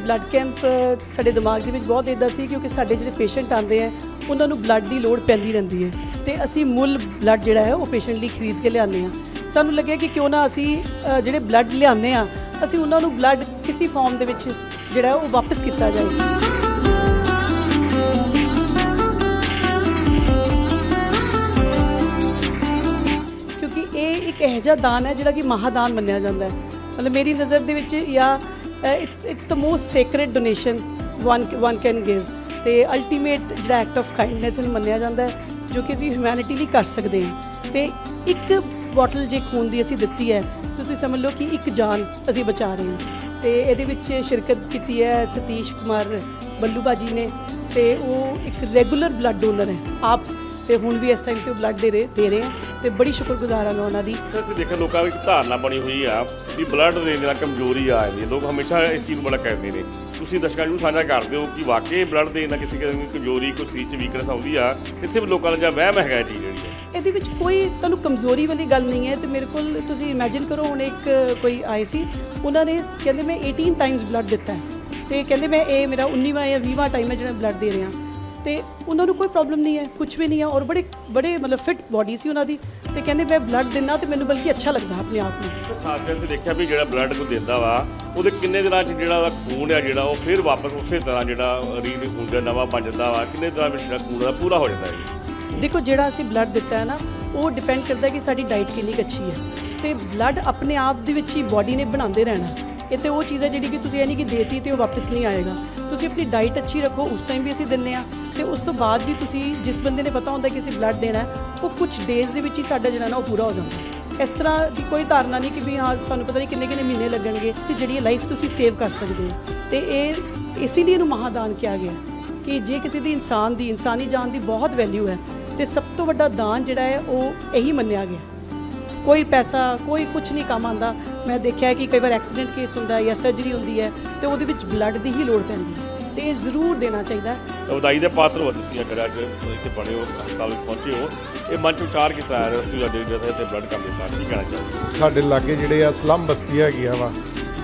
Blood camp ਸਾਡੇ ਦਿਮਾਗ ਦੇ ਵਿੱਚ ਬਹੁਤ ਇਦਾਂ ਸੀ ਕਿਉਂਕਿ ਸਾਡੇ ਜਿਹੜੇ ਪੇਸ਼ੈਂਟ ਆਉਂਦੇ ਆ, ਉਹਨਾਂ ਨੂੰ ਬਲੱਡ ਦੀ ਲੋੜ ਪੈਂਦੀ ਰਹਿੰਦੀ ਹੈ। ਤੇ ਅਸੀਂ ਮੁੱਲ ਬਲੱਡ ਜਿਹੜਾ ਹੈ, ਉਹ ਪੇਸ਼ੈਂਟ ਲਈ ਖਰੀਦ ਕੇ ਲਿਆਉਂਦੇ ਆ ਸਾਨੂੰ ਲੱਗਿਆ ਕਿ ਕਿਉਂ ਨਾ ਅਸੀਂ ਜਿਹੜੇ ਬਲੱਡ ਲਿਆਉਂਦੇ ਆ ਅਸੀਂ ਉਹਨਾਂ ਨੂੰ ਬਲੱਡ ਕਿਸੇ ਫਾਰਮ ਦੇ ਵਿੱਚ ਜਿਹੜਾ ਉਹ ਵਾਪਸ ਕੀਤਾ ਜਾਏ। ਕਿਉਂਕਿ ਇਹ ਇੱਕ ਇਹੋ ਜਿਹਾ ਦਾਨ ਹੈ ਜਿਹੜਾ ਕਿ ਮਹਾਦਾਨ ਮੰਨਿਆ ਜਾਂਦਾ ਹੈ। ਮਤਲਬ ਮੇਰੀ ਨਜ਼ਰ ਦੇ ਵਿੱਚ ਜਾਂ it's it's the most sacred donation one one can give ਤੇ ਅਲਟੀਮੇਟ ਜਿਹੜਾ ਐਕਟ ਆਫ ਕਾਈਂਡਨੈਸ ਨੂੰ ਮੰਨਿਆ ਜਾਂਦਾ ਹੈ, ਜੋ ਕਿ ਅਸੀਂ ਹਿਊਮੈਨਿਟੀ ਲਈ ਕਰ ਸਕਦੇ ਹਾਂ। ਤੇ ਇੱਕ ਬੋਟਲ ਜੇ ਖੂਨ ਦੀ ਅਸੀਂ ਦਿੱਤੀ ਹੈ, ਤਾਂ ਤੁਸੀਂ ਸਮਝ ਲਓ ਕਿ ਇੱਕ ਜਾਨ ਅਸੀਂ ਬਚਾ ਰਹੇ ਹਾਂ। ਤੇ ਇਹਦੇ ਵਿੱਚ ਸ਼ਿਰਕਤ ਕੀਤੀ ਹੈ ਸਤੀਸ਼ ਕੁਮਾਰ ਬੱਲੂ ਬਾਜੀ ਨੇ, ਤੇ ਉਹ ਇੱਕ ਰੈਗੂਲਰ ਬਲੱਡ ਡੋਨਰ ਹੈ। ਆਪ ਤੇ ਹੁਣ ਵੀ ਇਸ ਟਾਈਮ ਤੇ ਬਲੱਡ ਦੇ ਰਹੇ ਦੇ ਰਹੇ ਹੈ। ਤੇ ਬੜੀ ਸ਼ੁਕਰਗੁਜ਼ਾਰ ਹਾਂ ਮੈਂ ਉਹਨਾਂ ਦੀ। ਤਾਂ ਅਸੀਂ ਦੇਖਿਆ ਲੋਕਾਂ ਵਿੱਚ ਧਾਰਨਾ ਬਣੀ ਹੋਈ ਆ ਵੀ ਬਲੱਡ ਦੇਣ ਨਾਲ ਕਮਜ਼ੋਰੀ ਆ ਜਾਂਦੀ ਹੈ। ਲੋਕ ਹਮੇਸ਼ਾ ਇਸ ਚੀਜ਼ ਨੂੰ ਬੜਾ ਕਹਿੰਦੇ ਨੇ। ਤੁਸੀਂ ਦਰਸ਼ਕਾਂ ਨੂੰ ਸਾਂਝਾ ਕਰਦੇ ਹੋ ਕਿ ਵਾਕਈ ਬਲੱਡ ਦੇਣ ਨਾਲ ਕਿਸੇ ਕਿਸੇ ਨੂੰ ਕਮਜ਼ੋਰੀ ਕੋਈ ਸਰੀਰ 'ਚ ਵੀਕਨੈਸ ਆਉਂਦੀ ਆ ਕਿਸੇ ਵੀ ਲੋਕਾਂ ਦਾ ਜਾਂ ਵਹਿਮ ਹੈਗਾ ਇਹ ਚੀਜ਼ ਜਿਹੜੀ ਹੈ? ਇਹਦੇ ਵਿੱਚ ਕੋਈ ਤੁਹਾਨੂੰ ਕਮਜ਼ੋਰੀ ਵਾਲੀ ਗੱਲ ਨਹੀਂ ਹੈ ਤੇ ਮੇਰੇ ਕੋਲ ਤੁਸੀਂ ਇਮੇਜਿਨ ਕਰੋ ਹੁਣ ਇੱਕ ਕੋਈ ਆਏ ਸੀ ਉਹਨਾਂ ਨੇ ਕਹਿੰਦੇ ਮੈਂ 18 ਟਾਈਮਸ ਬਲੱਡ ਦਿੱਤਾ ਹੈ। ਤੇ ਕਹਿੰਦੇ ਮੈਂ ਇਹ ਮੇਰਾ 19ਵਾਂ ਜਾਂ 20ਵਾਂ ਟਾਈਮ ਹੈ ਜਿਹੜਾ ਬਲੱਡ ਦੇ ਰਿਹਾ। ਤੇ ਉਹਨਾਂ ਨੂੰ ਕੋਈ ਪ੍ਰੋਬਲਮ ਨਹੀਂ ਹੈ ਕੁਝ ਵੀ ਨਹੀਂ ਹੈ ਔਰ ਬੜੇ ਬੜੇ ਮਤਲਬ ਫਿਟ ਬਾਡੀ ਸੀ ਉਹਨਾਂ ਦੀ ਤੇ ਕਹਿੰਦੇ ਮੈਂ ਬਲੱਡ ਦਿੰਨਾ ਤੇ ਮੈਨੂੰ ਬਲਕਿ ਅੱਛਾ ਲੱਗਦਾ ਆਪਣੇ ਆਪ ਨੂੰ। ਖਾਸ ਕਰਕੇ ਅਸੀਂ ਦੇਖਿਆ ਵੀ ਜਿਹੜਾ ਬਲੱਡ ਕੋਈ ਦਿੰਦਾ ਵਾ ਉਹਦੇ ਕਿੰਨੇ ਦਿਨਾਂ 'ਚ ਜਿਹੜਾ ਉਹਦਾ ਖੂਨ ਆ ਜਿਹੜਾ ਉਹ ਫਿਰ ਵਾਪਸ ਉਸੇ ਤਰ੍ਹਾਂ ਜਿਹੜਾ ਰੀਡ ਹੁੰਦਾ ਨਵਾਂ ਬਣ ਜਾਂਦਾ ਵਾ ਕਿੰਨੇ ਦਿਨਾਂ ਵਿੱਚ ਜਿਹੜਾ ਖੂਨ ਦਾ ਪੂਰਾ ਹੋ ਜਾਂਦਾ ਹੈ ਦੇਖੋ ਜਿਹੜਾ ਅਸੀਂ ਬਲੱਡ ਦਿੱਤਾ ਹੈ ਨਾ ਉਹ ਡਿਪੈਂਡ ਕਰਦਾ ਕਿ ਸਾਡੀ ਡਾਈਟ ਕਿੰਨੀ ਅੱਛੀ ਹੈ। ਤੇ ਬਲੱਡ ਆਪਣੇ ਆਪ ਦੇ ਵਿੱਚ ਹੀ ਬਾਡੀ ਨੇ ਬਣਾਉਂਦੇ ਰਹਿਣਾ। ਇਹ ਤੇ ਉਹ ਚੀਜ਼ ਹੈ ਜਿਹੜੀ ਕਿ ਤੁਸੀਂ ਇਹ ਨਹੀਂ ਕਿ ਦੇਤੀ ਤੇ ਉਹ ਵਾਪਸ ਨਹੀਂ ਆਏਗਾ। ਤੁਸੀਂ ਆਪਣੀ ਡਾਈਟ ਅੱਛੀ ਰੱਖੋ, ਉਸ ਟਾਈਮ ਵੀ ਅਸੀਂ ਦਿੰਨੇ ਆ ਤੇ ਉਸ ਤੋਂ ਬਾਅਦ ਵੀ ਤੁਸੀਂ ਜਿਸ ਬੰਦੇ ਨੇ ਪਤਾ ਹੁੰਦਾ ਕਿ ਅਸੀਂ ਬਲੱਡ ਦੇਣਾ ਉਹ ਕੁਝ ਡੇਜ਼ ਦੇ ਵਿੱਚ ਹੀ ਸਾਡਾ ਜਿਹੜਾ ਨਾ ਉਹ ਪੂਰਾ ਹੋ ਜਾਂਦਾ ਇਸ ਤਰ੍ਹਾਂ ਦੀ ਕੋਈ ਧਾਰਨਾ ਨਹੀਂ ਕਿ ਵੀ ਹਾਂ, ਸਾਨੂੰ ਪਤਾ ਨਹੀਂ ਕਿੰਨੇ ਕਿੰਨੇ ਮਹੀਨੇ ਲੱਗਣਗੇ ਤੇ ਜਿਹੜੀ ਲਾਈਫ ਤੁਸੀਂ ਸੇਵ ਕਰ ਸਕਦੇ ਹੋ। ਤੇ ਇਹ ਇਸੇ ਲਈ ਇਹਨੂੰ ਮਹਾਦਾਨ ਕਿਹਾ ਗਿਆ ਕਿ ਜੇ ਕਿਸੇ ਦੀ ਇਨਸਾਨ ਦੀ, ਇਨਸਾਨੀ ਜਾਨ ਦੀ ਬਹੁਤ ਵੈਲਿਊ ਹੈ, ਤੇ ਸਭ ਤੋਂ ਵੱਡਾ ਦਾਨ ਜਿਹੜਾ ਹੈ, ਉਹ ਇਹੀ ਮੰਨਿਆ ਗਿਆ ਕੋਈ ਪੈਸਾ, ਕੋਈ ਕੁਝ ਨਹੀਂ ਕੰਮ ਆਉਂਦਾ ਮੈਂ ਦੇਖਿਆ ਹੈ ਕਿ ਕਈ ਵਾਰ ਐਕਸੀਡੈਂਟ ਕੇਸ ਹੁੰਦਾ ਹੈ ਜਾਂ ਸਰਜਰੀ ਹੁੰਦੀ ਹੈ ਤੇ ਉਹਦੇ ਵਿੱਚ ਬਲੱਡ ਦੀ ਹੀ ਲੋੜ ਪੈਂਦੀ ਹੈ ਤੇ ਇਹ ਜ਼ਰੂਰ ਦੇਣਾ ਚਾਹੀਦਾ। ਵਧਾਈ ਦੇ ਪਾਤਰ ਹੋ ਤੁਸੀਂ ਅਗਰ ਅੱਜ ਇੱਥੇ ਬਣੇ ਹੋ ਹਸਪਤਾਲ ਵਿੱਚ ਪਹੁੰਚੇ ਹੋ ਇਹ ਮੰਚ ਵਿਚਾਰ ਕੀਤਾ ਹੈ ਤੁਸੀਂ ਅੱਜ ਜਿਹੜੇ ਤੇ ਬਲੱਡ ਕੰਮ ਦੇ ਸਾਥ ਕੀ ਕਹਿਣਾ ਚਾਹੁੰਦੇ ਸਾਡੇ ਲਾਗੇ ਜਿਹੜੇ ਆ ਸਲਮ ਬਸਤੀ ਹੈਗੀਆਂ ਵਾ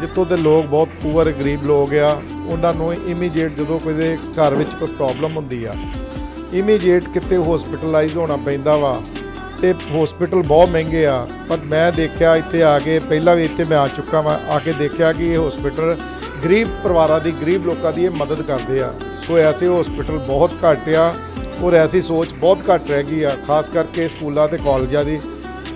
ਜਿੱਥੋਂ ਦੇ ਲੋਕ ਬਹੁਤ ਪੂਅਰ ਗਰੀਬ ਲੋਕ ਆ ਉਹਨਾਂ ਨੂੰ ਇਮੀਡੀਏਟ ਜਦੋਂ ਕੋਈ ਦੇ ਘਰ ਵਿੱਚ ਕੋਈ ਪ੍ਰੋਬਲਮ ਹੁੰਦੀ ਆ ਇਮੀਡੀਏਟ ਕਿਤੇ ਹਸਪੀਟਲਾਈਜ਼ ਹੋਣਾ ਪੈਂਦਾ ਵਾ ਤੇ ਹਸਪੀਟਲ ਬਹੁਤ ਮਹਿੰਗੇ ਆ, ਪਰ ਮੈਂ ਦੇਖਿਆ ਇੱਥੇ ਆ ਕੇ, ਪਹਿਲਾਂ ਵੀ ਇੱਥੇ ਮੈਂ ਆ ਚੁੱਕਾ ਵਾਂ, ਆ ਕੇ ਦੇਖਿਆ ਕਿ ਇਹ ਹਸਪੀਟਲ ਗਰੀਬ ਪਰਿਵਾਰਾਂ ਦੀ, ਗਰੀਬ ਲੋਕਾਂ ਦੀ ਇਹ ਮਦਦ ਕਰਦੇ ਆ। ਸੋ ਐਸੇ ਹਸਪੀਟਲ ਬਹੁਤ ਘੱਟ ਆ ਔਰ ਐਸੀ ਸੋਚ ਬਹੁਤ ਘੱਟ ਰਹਿ ਗਈ ਆ, ਖਾਸ ਕਰਕੇ ਸਕੂਲਾਂ ਤੇ ਕਾਲਜਾਂ ਦੀ।